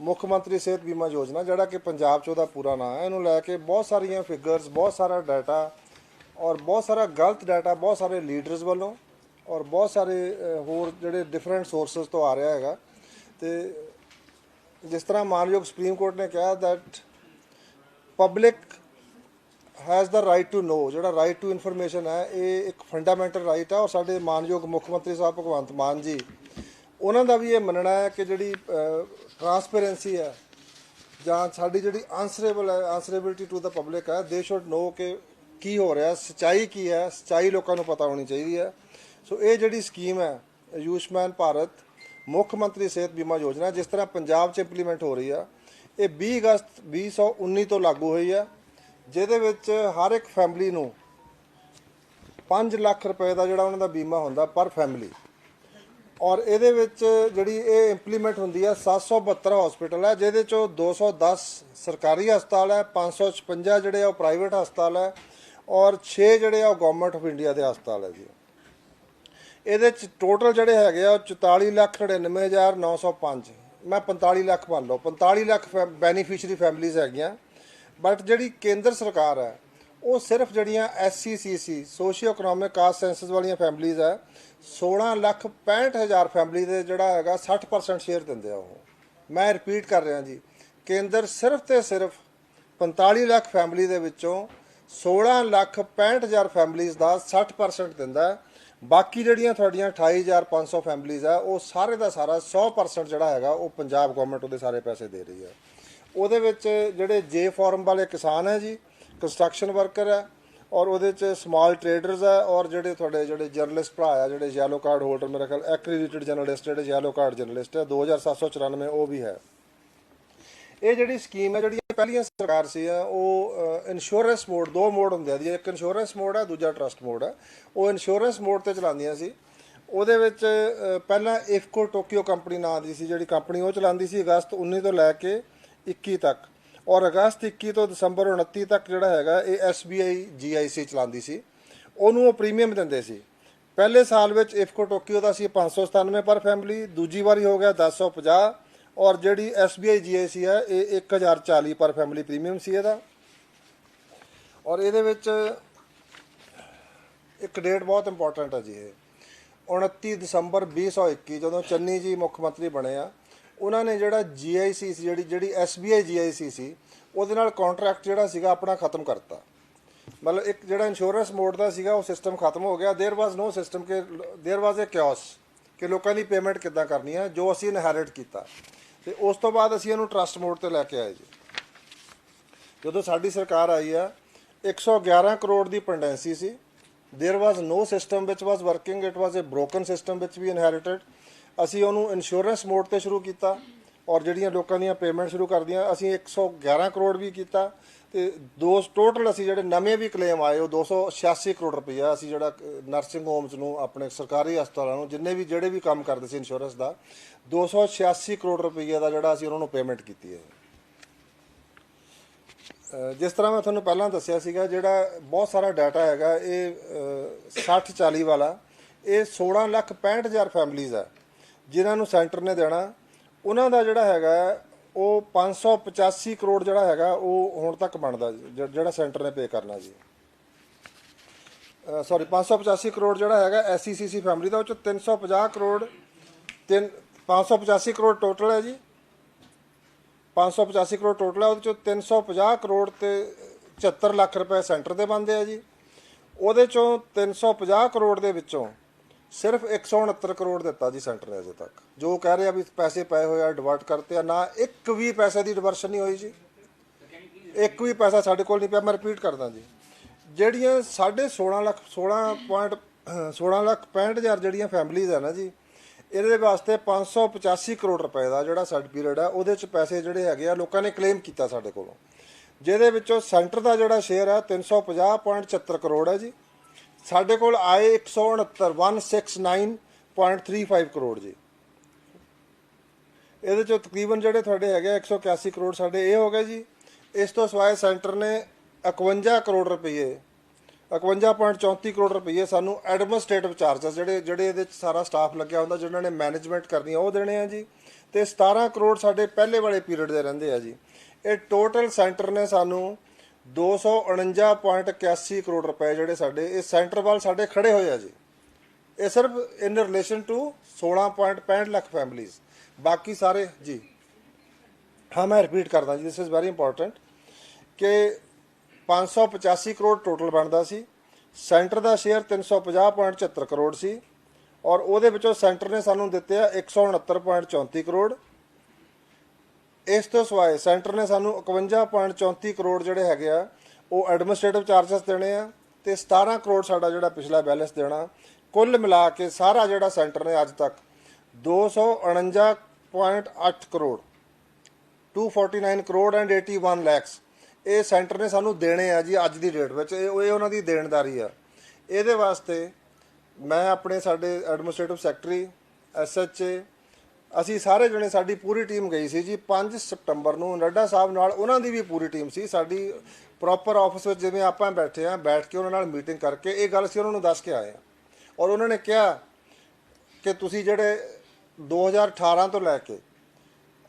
ਮੁੱਖ ਮੰਤਰੀ ਸਿਹਤ ਬੀਮਾ ਯੋਜਨਾ, ਜਿਹੜਾ ਕਿ ਪੰਜਾਬ 'ਚ ਉਹਦਾ ਪੂਰਾ ਨਾਮ ਹੈ, ਇਹਨੂੰ ਲੈ ਕੇ ਬਹੁਤ ਸਾਰੀਆਂ ਫਿਗਰਸ ਬਹੁਤ ਸਾਰਾ ਡਾਟਾ ਔਰ ਬਹੁਤ ਸਾਰਾ ਗਲਤ ਡਾਟਾ ਬਹੁਤ ਸਾਰੇ ਲੀਡਰਸ ਵੱਲੋਂ ਔਰ ਬਹੁਤ ਸਾਰੇ ਹੋਰ ਜਿਹੜੇ ਡਿਫਰੈਂਟ ਸੋਰਸਸ ਤੋਂ ਆ ਰਿਹਾ ਹੈਗਾ। ਤੇ ਜਿਸ ਤਰ੍ਹਾਂ ਮਾਨਯੋਗ ਸੁਪਰੀਮ ਕੋਰਟ ਨੇ ਕਿਹਾ that public has the right to know ਜਿਹੜਾ ਰਾਈਟ ਟੂ ਇਨਫੋਰਮੇਸ਼ਨ ਹੈ, ਇਹ ਇੱਕ ਫੰਡਾਮੈਂਟਲ ਰਾਈਟ ਹੈ। ਔਰ ਸਾਡੇ ਮਾਨਯੋਗ ਮੁੱਖ ਮੰਤਰੀ ਸਾਹਿਬ ਭਗਵੰਤ ਮਾਨ ਜੀ, ਉਹਨਾਂ ਦਾ ਵੀ ਇਹ ਮੰਨਣਾ ਹੈ ਕਿ ਜਿਹੜੀ ਟਰਾਂਸਪੇਰੈਂਸੀ ਹੈ। ਜਾਂ ਸਾਡੀ ਜਿਹੜੀ ਆਨਸਰੇਬਲ ਹੈ ਆਨਸਰੇਬਿਲਟੀ ਟੂ ਦਾ ਪਬਲਿਕ ਹੈ। ਦੇ ਸ਼ੁੱਡ ਨੋ ਕਿ ਕੀ ਹੋ ਰਿਹਾ ਸਚਾਈ ਕੀ ਹੈ, ਸਚਾਈ ਲੋਕਾਂ ਨੂੰ ਪਤਾ ਹੋਣੀ ਚਾਹੀਦੀ ਹੈ। ਸੋ ਇਹ ਜਿਹੜੀ ਸਕੀਮ ਹੈ, ਆਯੁਸ਼ਮਾਨ ਭਾਰਤ ਮੁੱਖ ਮੰਤਰੀ ਸਿਹਤ ਬੀਮਾ ਯੋਜਨਾ, ਜਿਸ ਤਰ੍ਹਾਂ ਪੰਜਾਬ 'ਚ ਇੰਪਲੀਮੈਂਟ ਹੋ ਰਹੀ ਆ ਇਹ 20 ਅਗਸਤ 2019 ਤੋਂ ਲਾਗੂ ਹੋਈ ਆ ਜਿਹਦੇ ਵਿੱਚ ਹਰ ਇੱਕ ਫੈਮਿਲੀ ਨੂੰ 5 ਲੱਖ ਰੁਪਏ ਦਾ ਜਿਹੜਾ ਉਹਨਾਂ ਦਾ ਬੀਮਾ ਹੁੰਦਾ ਪਰ ਫੈਮਿਲੀ ਔਰ ਇਹਦੇ ਵਿੱਚ ਜਿਹੜੀ ਇਹ ਇੰਪਲੀਮੈਂਟ ਹੁੰਦੀ ਹੈ 772 ਹਸਪੀਟਲ ਹੈ ਜਿਹਦੇ ਚੋਂ 210 ਸਰਕਾਰੀ ਹਸਪਤਾਲ ਹੈ 556 ਜਿਹੜੇ ਆ ਉਹ ਪ੍ਰਾਈਵੇਟ ਹਸਪਤਾਲ ਹੈ ਔਰ 6 ਜਿਹੜੇ ਆ ਉਹ ਗਵਰਨਮੈਂਟ ਆਫ ਇੰਡੀਆ ਦੇ ਹਸਪਤਾਲ ਹੈ ਜੀ। ਇਹਦੇ ਚ ਟੋਟਲ ਜਿਹੜੇ ਹੈਗੇ ਆ ਉਹ 44 ਲੱਖ 99905 ਮੈਂ 45 ਲੱਖ ਮੰਨ ਲਓ 45 ਲੱਖ ਬੈਨੀਫੀਸ਼ੀਅਰੀ ਫੈਮਿਲੀਜ਼ ਹੈਗੀਆਂ ਬਟ ਜਿਹੜੀ ਕੇਂਦਰ ਸਰਕਾਰ ਹੈ ਉਹ ਸਿਰਫ ਜਿਹੜੀਆਂ SECC socio economic caste census ਵਾਲੀਆਂ ਫੈਮਿਲੀਜ਼ ਹੈ 16 ਲੱਖ 65 ਹਜ਼ਾਰ ਫੈਮਿਲੀ ਦੇ ਜਿਹੜਾ ਹੈਗਾ 60% ਸ਼ੇਅਰ ਦਿੰਦੇ ਆ ਉਹ। ਮੈਂ ਰਿਪੀਟ ਕਰ ਰਿਹਾ ਜੀ, ਕੇਂਦਰ ਸਿਰਫ ਤੇ ਸਿਰਫ 45 ਲੱਖ ਫੈਮਿਲੀ ਦੇ ਵਿੱਚੋਂ 16 ਲੱਖ 65 ਹਜ਼ਾਰ ਫੈਮਿਲੀਜ਼ ਦਾ 60% ਦਿੰਦਾ ਬਾਕੀ ਜਿਹੜੀਆਂ ਤੁਹਾਡੀਆਂ 28500 ਫੈਮਿਲੀਜ਼ ਆ, ਉਹ ਸਾਰੇ ਦਾ ਸਾਰਾ 100% ਜਿਹੜਾ ਹੈਗਾ, ਉਹ ਪੰਜਾਬ ਗਵਰਨਮੈਂਟ ਉਹਦੇ ਸਾਰੇ ਪੈਸੇ ਦੇ ਰਹੀ ਹੈ। ਉਹਦੇ ਵਿੱਚ ਜਿਹੜੇ ਜੇ ਫਾਰਮ ਵਾਲੇ ਕਿਸਾਨ ਹੈ ਜੀ ਕੰਸਟਰਕਸ਼ਨ ਵਰਕਰ ਹੈ ਔਰ ਉਹਦੇ ਚ ਸਮਾਲ ਟ੍ਰੇਡਰਸ ਹੈ ਔਰ ਜਿਹੜੇ ਤੁਹਾਡੇ ਜਿਹੜੇ ਜਰਨਲਿਸਟ ਭਰਾ ਆ ਜਿਹੜੇ ਯੈਲੋ ਕਾਰਡ ਹੋਲਡਰ ਮੇਰੇ ਖਿਆਲ ਐਕ੍ਰੀਡਿਟਡ ਜਰਨਲਿਸਟ ਜਿਹੜੇ ਯੈਲੋ ਕਾਰਡ ਜਰਨਲਿਸਟ ਹੈ 2794 ਉਹ ਵੀ ਹੈ। ਇਹ ਜਿਹੜੀ ਸਕੀਮ ਹੈ ਜਿਹੜੀਆਂ ਪਹਿਲੀਆਂ ਸਰਕਾਰ ਸੀ ਆ, ਉਹ ਇੰਸ਼ੋਰੈਂਸ ਮੋਡ ਦੋ ਮੋਡ ਹੁੰਦੇ ਆ ਇੱਕ ਇੰਸ਼ੋਰੈਂਸ ਮੋਡ ਹੈ ਦੂਜਾ ਟਰਸਟ ਮੋਡ ਹੈ। ਉਹ ਇੰਸ਼ੋਰੈਂਸ ਮੋਡ ਤੇ ਚਲਾਉਂਦੀਆਂ ਸੀ। ਉਹਦੇ ਵਿੱਚ ਪਹਿਲਾਂ ਇਫਕੋ ਟੋਕੀਓ ਕੰਪਨੀ ਨਾਂ ਦੀ ਸੀ ਜਿਹੜੀ ਕੰਪਨੀ ਉਹ ਚਲਾਉਂਦੀ ਸੀ ਅਗਸਤ 19 ਤੋਂ ਲੈ ਕੇ 21 ਤੱਕ। ਔਰ ਅਗਸਤ 21 ਤੋਂ ਦਸੰਬਰ 29 ਤੱਕ ਜਿਹੜਾ ਹੈਗਾ, ਇਹ SBI GIC ਚਲਾਉਂਦੀ ਸੀ। ਉਹਨੂੰ ਉਹ ਪ੍ਰੀਮੀਅਮ ਦਿੰਦੇ ਸੀ। ਪਹਿਲੇ ਸਾਲ ਵਿੱਚ ਇਫਕੋ ਟੋਕੀਓ ਦਾ ਸੀ 597 ਪਰ ਫੈਮਿਲੀ ਦੂਜੀ ਵਾਰੀ ਹੋ ਗਿਆ 1050 ਔਰ ਜਿਹੜੀ SBI GIC ਹੈ, ਇਹ 1040 ਪਰ ਫੈਮਿਲੀ ਪ੍ਰੀਮੀਅਮ ਸੀ ਇਹਦਾ। ਔਰ ਇਹਦੇ ਵਿੱਚ ਇੱਕ ਡੇਟ ਬਹੁਤ ਇੰਪੋਰਟੈਂਟ ਹੈ ਜੀ ਇਹ। 29 ਦਸੰਬਰ 2021 ਜਦੋਂ ਚੰਨੀ ਜੀ ਮੁੱਖ ਮੰਤਰੀ ਬਣੇ ਆ ਉਹਨਾਂ ਨੇ ਜਿਹੜਾ GIC ਸੀ ਜਿਹੜੀ ਜਿਹੜੀ SBI GIC ਸੀ ਉਹਦੇ ਨਾਲ ਕੰਟਰੈਕਟ ਜਿਹੜਾ ਸੀਗਾ ਆਪਣਾ ਖਤਮ ਕਰਤਾ ਮਤਲਬ ਇੱਕ ਜਿਹੜਾ ਇੰਸ਼ੋਰੈਂਸ ਮੋਡ ਦਾ ਸੀਗਾ ਉਹ ਸਿਸਟਮ ਖਤਮ ਹੋ ਗਿਆ देयर वाज नो ਸਿਸਟਮ ਕਿ देयर वाज ਅ ਕਿਓਸ ਕਿ ਲੋਕਾਂ ਦੀ ਪੇਮੈਂਟ ਕਿੱਦਾਂ ਕਰਨੀ ਹੈ ਜੋ ਅਸੀਂ ਇਨਹੈਰਿਟ ਕੀਤਾ ਤੇ ਉਸ ਤੋਂ ਬਾਅਦ ਅਸੀਂ ਇਹਨੂੰ ਟਰਸਟ ਮੋਡ ਤੇ ਲੈ ਕੇ ਆਏ ਜੀ ਜਦੋਂ ਸਾਡੀ ਸਰਕਾਰ ਆਈ ਆ 111 ਕਰੋੜ ਦੀ pendency C there was no system which was working it was a broken system which we inherited ਅਸੀਂ ਉਹਨੂੰ ਇੰਸ਼ੋਰੈਂਸ ਮੋਡ ਤੇ ਸ਼ੁਰੂ ਕੀਤਾ ਔਰ ਜਿਹੜੀਆਂ ਲੋਕਾਂ ਦੀਆਂ ਪੇਮੈਂਟ ਸ਼ੁਰੂ ਕਰਦੀਆਂ, ਅਸੀਂ 111 ਕਰੋੜ ਵੀ ਕੀਤਾ ਤੇ ਦੋ ਟੋਟਲ ਅਸੀਂ ਜਿਹੜੇ ਨਵੇਂ ਵੀ ਕਲੇਮ ਆਏ, ਉਹ 286 ਕਰੋੜ ਰੁਪਈਆ ਅਸੀਂ ਜਿਹੜਾ ਨਰਸਿੰਗ ਹੋਮਸ ਨੂੰ, ਆਪਣੇ ਸਰਕਾਰੀ ਹਸਪਤਾਲਾਂ ਨੂੰ, ਜਿੰਨੇ ਵੀ, ਜਿਹੜੇ ਵੀ ਕੰਮ ਕਰਦੇ ਸੀ ਇੰਸ਼ੋਰੈਂਸ ਦਾ 286 ਕਰੋੜ ਰੁਪਈਆ ਦਾ ਜਿਹੜਾ ਅਸੀਂ ਉਹਨਾਂ ਨੂੰ ਪੇਮੈਂਟ ਕੀਤੀ ਹੈ। ਜਿਸ ਤਰ੍ਹਾਂ ਮੈਂ ਤੁਹਾਨੂੰ ਪਹਿਲਾਂ ਦੱਸਿਆ ਸੀਗਾ, ਜਿਹੜਾ ਬਹੁਤ ਸਾਰਾ ਡਾਟਾ ਹੈਗਾ, ਇਹ 60 40 ਵਾਲਾ, ਇਹ 16 ਲੱਖ 65 ਹਜ਼ਾਰ ਫੈਮਲੀਜ਼ ਹੈ। ਜਿਨ੍ਹਾਂ ਨੂੰ ਸੈਂਟਰ ਨੇ ਦੇਣਾ ਉਹਨਾਂ ਦਾ ਜਿਹੜਾ ਹੈਗਾ ਉਹ 585 ਕਰੋੜ ਜਿਹੜਾ ਹੈਗਾ ਉਹ ਹੁਣ ਤੱਕ ਬਣਦਾ ਜੀ, ਜਿਹੜਾ ਸੈਂਟਰ ਨੇ ਪੇ ਕਰਨਾ ਜੀ। ਸੌਰੀ 585 ਕਰੋੜ ਜਿਹੜਾ ਹੈਗਾ ਐਸਸੀਸੀਸੀ ਫੈਮਿਲੀ ਦਾ ਉਹ ਚ 350 ਕਰੋੜ ਤਿੰਨ 585 ਕਰੋੜ ਟੋਟਲ ਹੈ ਜੀ। 585 ਕਰੋੜ ਟੋਟਲ ਹੈ ਉਹਦੇ ਚੋਂ 350 ਕਰੋੜ ਤੇ 74 ਲੱਖ ਰੁਪਏ ਸੈਂਟਰ ਦੇ ਬੰਦੇ ਆ ਜੀ। ਉਹਦੇ ਚੋਂ 350 ਕਰੋੜ ਦੇ ਵਿੱਚੋਂ ਸਿਰਫ 169 ਕਰੋੜ ਦਿੱਤਾ ਜੀ ਸੈਂਟਰ ਨੇ ਅਜੇ ਤੱਕ। ਜੋ ਕਹਿ ਰਿਹਾ ਵੀ ਪੈਸੇ ਪਏ ਹੋਏ ਆ ਡਿਵਰਟ ਕਰਤੇ ਆ, ਨਾ ਇੱਕ ਵੀ ਪੈਸੇ ਦੀ ਡਿਵਰਸ਼ਨ ਨਹੀਂ ਹੋਈ ਜੀ। ਇੱਕ ਵੀ ਪੈਸਾ ਸਾਡੇ ਕੋਲ ਨਹੀਂ ਪਿਆ, ਮੈਂ ਰਿਪੀਟ ਕਰਦਾ ਜੀ। ਜਿਹੜੀਆਂ 16.5 ਲੱਖ 16 ਪੁਆਇੰਟ 16 ਲੱਖ 65 ਹਜ਼ਾਰ ਜਿਹੜੀਆਂ ਫੈਮਿਲੀਜ਼ ਆ ਨਾ ਜੀ, ਇਹਦੇ ਵਾਸਤੇ 585 ਕਰੋੜ ਰੁਪਏ ਦਾ ਜਿਹੜਾ ਸਰਟ ਪੀਰੀਅਡ ਹੈ ਉਹਦੇ ਚ ਪੈਸੇ ਜਿਹੜੇ ਹੈਗੇ ਆ, ਲੋਕਾਂ ਨੇ ਕਲੇਮ ਕੀਤਾ ਸਾਡੇ ਕੋਲੋਂ। ਜਿਹਦੇ ਵਿੱਚੋਂ ਸੈਂਟਰ ਦਾ ਜਿਹੜਾ ਸ਼ੇਅਰ ਹੈ 350.74 ਕਰੋੜ ਹੈ ਜੀ। ਸਾਡੇ ਕੋਲ ਆਏ 169 169.35 ਕਰੋੜ ਜੀ। ਇਹਦੇ ਚੋਂ ਤਕਰੀਬਨ ਜਿਹੜੇ ਤੁਹਾਡੇ ਹੈਗੇ ਆ 181 ਕਰੋੜ ਸਾਡੇ ਇਹ ਹੋ ਗਏ ਜੀ। ਇਸ ਤੋਂ ਸਿਵਾਏ ਸੈਂਟਰ ਨੇ 51 ਕਰੋੜ ਰੁਪਏ 51.34 ਕਰੋੜ ਰੁਪਏ ਸਾਨੂੰ ਐਡਮਿਨਿਸਟ੍ਰੇਟਿਵ ਚਾਰजेस ਜਿਹੜੇ ਜਿਹੜੇ ਇਹਦੇ ਚ ਸਾਰਾ ਸਟਾਫ ਲੱਗਿਆ ਹੁੰਦਾ ਜਿਨ੍ਹਾਂ ਨੇ ਮੈਨੇਜਮੈਂਟ ਕਰਨੀ ਆ, ਉਹ ਦੇਣੇ ਆ ਜੀ। ਤੇ 17 ਕਰੋੜ ਸਾਡੇ ਪਹਿਲੇ ਵਾਲੇ ਪੀਰੀਅਡ ਦੇ ਰਹਿੰਦੇ ਆ ਜੀ। ਇਹ ਟੋਟਲ ਸੈਂਟਰ ਨੇ ਸਾਨੂੰ 249.81 ਕਰੋੜ ਰੁਪਏ ਜਿਹੜੇ ਸਾਡੇ, ਇਹ ਸੈਂਟਰ ਵੱਲ ਸਾਡੇ ਖੜੇ ਹੋਏ ਆ ਜੀ। ਇਹ ਸਿਰਫ in relation to 16.65 lakh families ਬਾਕੀ ਸਾਰੇ, ਜੀ। ਹਾਂ, ਮੈਂ ਰਿਪੀਟ ਕਰਦਾ ਜੀ ਦਿਸ ਇਜ਼ ਵੈਰੀ ਇੰਪੋਰਟੈਂਟ ਕਿ 585 ਕਰੋੜ ਟੋਟਲ ਬਣਦਾ ਸੀ। ਸੈਂਟਰ ਦਾ ਸ਼ੇਅਰ 350.74 ਕਰੋੜ ਸੀ। ਔਰ ਉਹਦੇ ਵਿੱਚੋਂ ਸੈਂਟਰ ਨੇ ਸਾਨੂੰ ਦਿੱਤੇ ਆ 169.34 ਕਰੋੜ। ਇਸ ਤੋਂ ਸਿਵਾਏ ਸੈਂਟਰ ਨੇ ਸਾਨੂੰ 51.34 ਕਰੋੜ ਜਿਹੜੇ ਹੈਗੇ ਆ, ਉਹ ਐਡਮਿਨਿਸਟ੍ਰੇਟਿਵ ਚਾਰजेस ਦੇਣੇ ਆ ਤੇ 17 ਕਰੋੜ ਸਾਡਾ ਜਿਹੜਾ ਪਿਛਲਾ ਬੈਲੈਂਸ ਦੇਣਾ। ਕੁੱਲ ਮਿਲਾ ਕੇ ਸਾਰਾ ਜਿਹੜਾ ਸੈਂਟਰ ਨੇ ਅੱਜ ਤੱਕ 249.8 ਕਰੋੜ 249 ਕਰੋੜ ਐਂਡ 81 ਲੈਕਸ ਇਹ ਸੈਂਟਰ ਨੇ ਸਾਨੂੰ ਦੇਣੇ ਆ ਜੀ ਅੱਜ ਦੀ ਡੇਟ ਵਿੱਚ। ਇਹ ਇਹ ਉਹਨਾਂ ਦੀ ਦੇਣਦਾਰੀ ਆ। ਇਹਦੇ ਵਾਸਤੇ ਮੈਂ ਆਪਣੇ ਸਾਡੇ ਐਡਮਿਨਿਸਟ੍ਰੇਟਿਵ ਸੈਕਟਰੀ ਐਸਐਚਏ ਅਸੀਂ ਸਾਰੇ ਜਣੇ ਸਾਡੀ ਪੂਰੀ ਟੀਮ ਗਈ ਸੀ ਜੀ 5 ਸਤੰਬਰ ਨੂੰ ਨੱਡਾ ਸਾਹਿਬ ਨਾਲ ਉਹਨਾਂ ਦੀ ਵੀ ਪੂਰੀ ਟੀਮ ਸੀ, ਸਾਡੀ ਪ੍ਰੋਪਰ ਆਫਿਸ ਵਿੱਚ ਜਿਵੇਂ ਆਪਾਂ ਬੈਠੇ ਆ ਬੈਠ ਕੇ ਉਹਨਾਂ ਨਾਲ ਮੀਟਿੰਗ ਕਰਕੇ ਇਹ ਗੱਲ ਸੀ ਉਹਨਾਂ ਨੂੰ ਦੱਸ ਕੇ ਆਏ ਆ ਔਰ ਉਹਨਾਂ ਨੇ ਕਿਹਾ ਕਿ ਤੁਸੀਂ ਜਿਹੜੇ 2018 ਤੋਂ ਲੈ ਕੇ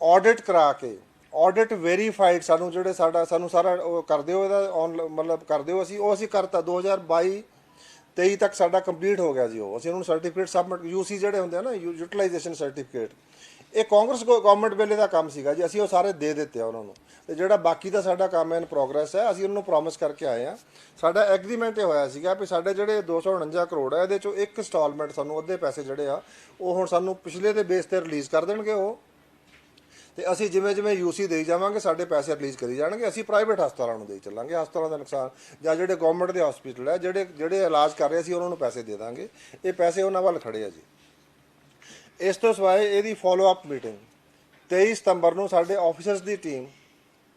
ਆਡਿਟ ਕਰਾ ਕੇ ਆਡਿਟ ਵੈਰੀਫਾਈਡ ਸਾਨੂੰ ਜਿਹੜੇ ਸਾਡਾ, ਸਾਨੂੰ ਸਾਰਾ ਉਹ ਕਰਦੇ ਹੋ ਇਹਦਾ ਔਨ ਮਤਲਬ ਕਰਦੇ ਹੋ ਅਸੀਂ, ਉਹ ਅਸੀਂ ਕਰਤਾ। 2022 23 ਤੱਕ ਸਾਡਾ ਕੰਪਲੀਟ ਹੋ ਗਿਆ ਜੀ ਉਹ। ਅਸੀਂ ਉਹਨਾਂ ਨੂੰ ਸਰਟੀਫਿਕੇਟ ਸਬਮਿਟ ਯੂਸੀ ਜਿਹੜੇ ਹੁੰਦੇ ਆ ਨਾ ਯੂਟਿਲਾਈਜੇਸ਼ਨ ਸਰਟੀਫਿਕੇਟ। ਇਹ ਕਾਂਗਰਸ ਗਵਰਨਮੈਂਟ ਵੇਲੇ ਦਾ ਕੰਮ ਸੀਗਾ ਜੀ। ਅਸੀਂ ਉਹ ਸਾਰੇ ਦੇ ਦਿੱਤੇ ਆ ਉਹਨਾਂ ਨੂੰ। ਤੇ ਜਿਹੜਾ ਬਾਕੀ ਦਾ ਸਾਡਾ ਕੰਮ ਇਨ ਪ੍ਰੋਗਰੈਸ ਹੈ, ਅਸੀਂ ਉਹਨਾਂ ਨੂੰ ਪ੍ਰੋਮਿਸ ਕਰਕੇ ਆਏ ਆ। ਸਾਡਾ ਐਗਰੀਮੈਂਟ ਇਹ ਹੋਇਆ ਸੀਗਾ ਵੀ ਸਾਡੇ ਜਿਹੜੇ 249 ਕਰੋੜ ਹੈ ਇਹਦੇ ਚੋਂ ਇੱਕ ਇੰਸਟਾਲਮੈਂਟ ਸਾਨੂੰ ਅੱਧੇ ਪੈਸੇ ਜਿਹੜੇ ਆ, ਉਹ ਹੁਣ ਸਾਨੂੰ ਪਿਛਲੇ ਦੇ ਬੇਸ ਤੇ ਰਿਲੀਜ਼ ਕਰ ਦੇਣਗੇ ਉਹ। ਤੇ ਅਸੀਂ ਜਿਵੇਂ ਜਿਵੇਂ ਯੂਸੀ ਦੇਈ ਜਾਵਾਂਗੇ, ਸਾਡੇ ਪੈਸੇ ਰਿਲੀਜ਼ ਕਰੀ ਜਾਣਗੇ, ਅਸੀਂ ਪ੍ਰਾਈਵੇਟ ਹਸਪਤਾਲਾਂ ਨੂੰ ਦੇਈ ਚੱਲਾਂਗੇ, ਹਸਪਤਾਲਾਂ ਦਾ ਨੁਕਸਾਨ ਜਾਂ ਜਿਹੜੇ ਗਵਰਨਮੈਂਟ ਦੇ ਹਸਪੀਟਲ ਹੈ, ਜਿਹੜੇ ਜਿਹੜੇ ਇਲਾਜ ਕਰ ਰਹੇ ਸੀ, ਉਹਨਾਂ ਨੂੰ ਪੈਸੇ ਦੇ ਦਾਂਗੇ। ਇਹ ਪੈਸੇ ਉਹਨਾਂ ਵੱਲ ਖੜੇ ਆ ਜੀ। ਇਸ ਤੋਂ ਸਿਵਾਏ ਇਹਦੀ ਫਾਲੋ ਅਪ ਮੀਟਿੰਗ 23 ਸਤੰਬਰ ਨੂੰ ਸਾਡੇ ਆਫੀਸਰਸ ਦੀ ਟੀਮ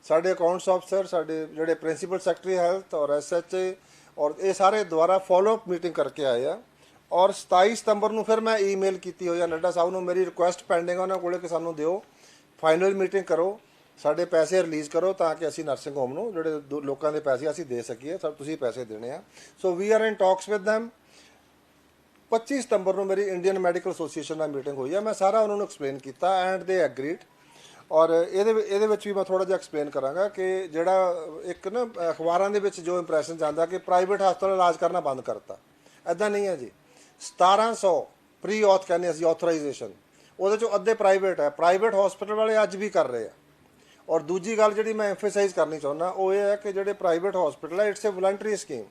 ਸਾਡੇ ਅਕਾਊਂਟਸ ਅਫਸਰ ਸਾਡੇ ਜਿਹੜੇ ਪ੍ਰਿੰਸੀਪਲ ਸੈਕਟਰੀ ਹੈਲਥ ਔਰ ਐਸਐਚਏ ਔਰ ਇਹ ਸਾਰੇ ਦੁਆਰਾ ਫਾਲੋ ਅਪ ਮੀਟਿੰਗ ਕਰਕੇ ਆਏ ਆ। ਔਰ 27 ਸਤੰਬਰ ਨੂੰ ਫਿਰ ਮੈਂ ਈਮੇਲ ਕੀਤੀ ਹੋਈ ਆ ਨੱਡਾ ਸਾਹਿਬ ਨੂੰ, ਮੇਰੀ ਰਿਕੁਐਸਟ ਪੈਂਡਿੰਗ ਆ, ਉਹਨਾਂ ਕੋਲੇ ਕਿ ਸਾਨੂੰ ਦਿਓ। ਫਾਈਨਲ ਮੀਟਿੰਗ ਕਰੋ, ਸਾਡੇ ਪੈਸੇ ਰਿਲੀਜ਼ ਕਰੋ ਤਾਂ ਕਿ ਅਸੀਂ ਨਰਸਿੰਗ ਹੋਮ ਨੂੰ, ਜਿਹੜੇ ਦੋ- ਲੋਕਾਂ ਦੇ ਪੈਸੇ ਅਸੀਂ ਦੇ ਸਕੀਏ, ਸਭ ਤੁਸੀਂ ਪੈਸੇ ਦੇਣੇ ਆ। So we are in talks with them. 25 ਸਤੰਬਰ ਨੂੰ ਮੇਰੀ ਇੰਡੀਅਨ ਮੈਡੀਕਲ ਐਸੋਸੀਏਸ਼ਨ ਨਾਲ ਮੀਟਿੰਗ ਹੋਈ ਆ। ਮੈਂ ਸਾਰਾ ਉਹਨਾਂ ਨੂੰ ਐਕਸਪਲੇਨ ਕੀਤਾ ਐਂਡ ਦੇ ਐਗਰੀਡ ਔਰ ਇਹਦੇ ਇਹਦੇ ਵਿੱਚ ਵੀ ਮੈਂ ਥੋੜਾ ਜਿਹਾ ਐਕਸਪਲੇਨ ਕਰਾਂਗਾ ਕਿ ਜਿਹੜਾ ਇੱਕ ਨਾ ਅਖਬਾਰਾਂ ਦੇ ਵਿੱਚ ਜੋ ਇੰਪ੍ਰੈਸ਼ਨ ਜਾਂਦਾ ਕਿ ਪ੍ਰਾਈਵੇਟ ਹਸਪਤਾਲ ਇਲਾਜ ਕਰਨਾ ਬੰਦ ਕਰਤਾ। ਐਦਾਂ ਨਹੀਂ ਹੈ ਜੀ। 1700 ਪ੍ਰੀ ਆਥ ਕਹਿੰਦੇ ਅਸੀਂ ਆਥੋਰਾਈਜੇਸ਼ਨ ਉਹਦੇ ਚੋਂ ਅੱਧੇ ਪ੍ਰਾਈਵੇਟ ਹੈ ਪ੍ਰਾਈਵੇਟ ਹਸਪੀਟਲ ਵਾਲੇ ਅੱਜ ਵੀ ਕਰ ਰਹੇ ਆ। ਔਰ ਦੂਜੀ ਗੱਲ ਜਿਹੜੀ ਮੈਂ ਐਮਫਸਾਈਜ਼ ਕਰਨੀ ਚਾਹੁੰਦਾ ਉਹ ਇਹ ਹੈ ਕਿ ਜਿਹੜੇ ਪ੍ਰਾਈਵੇਟ ਹਸਪੀਟਲ ਹੈ ਇਟਸ ਅ ਵਲੰਟਰੀ ਸਕੀਮ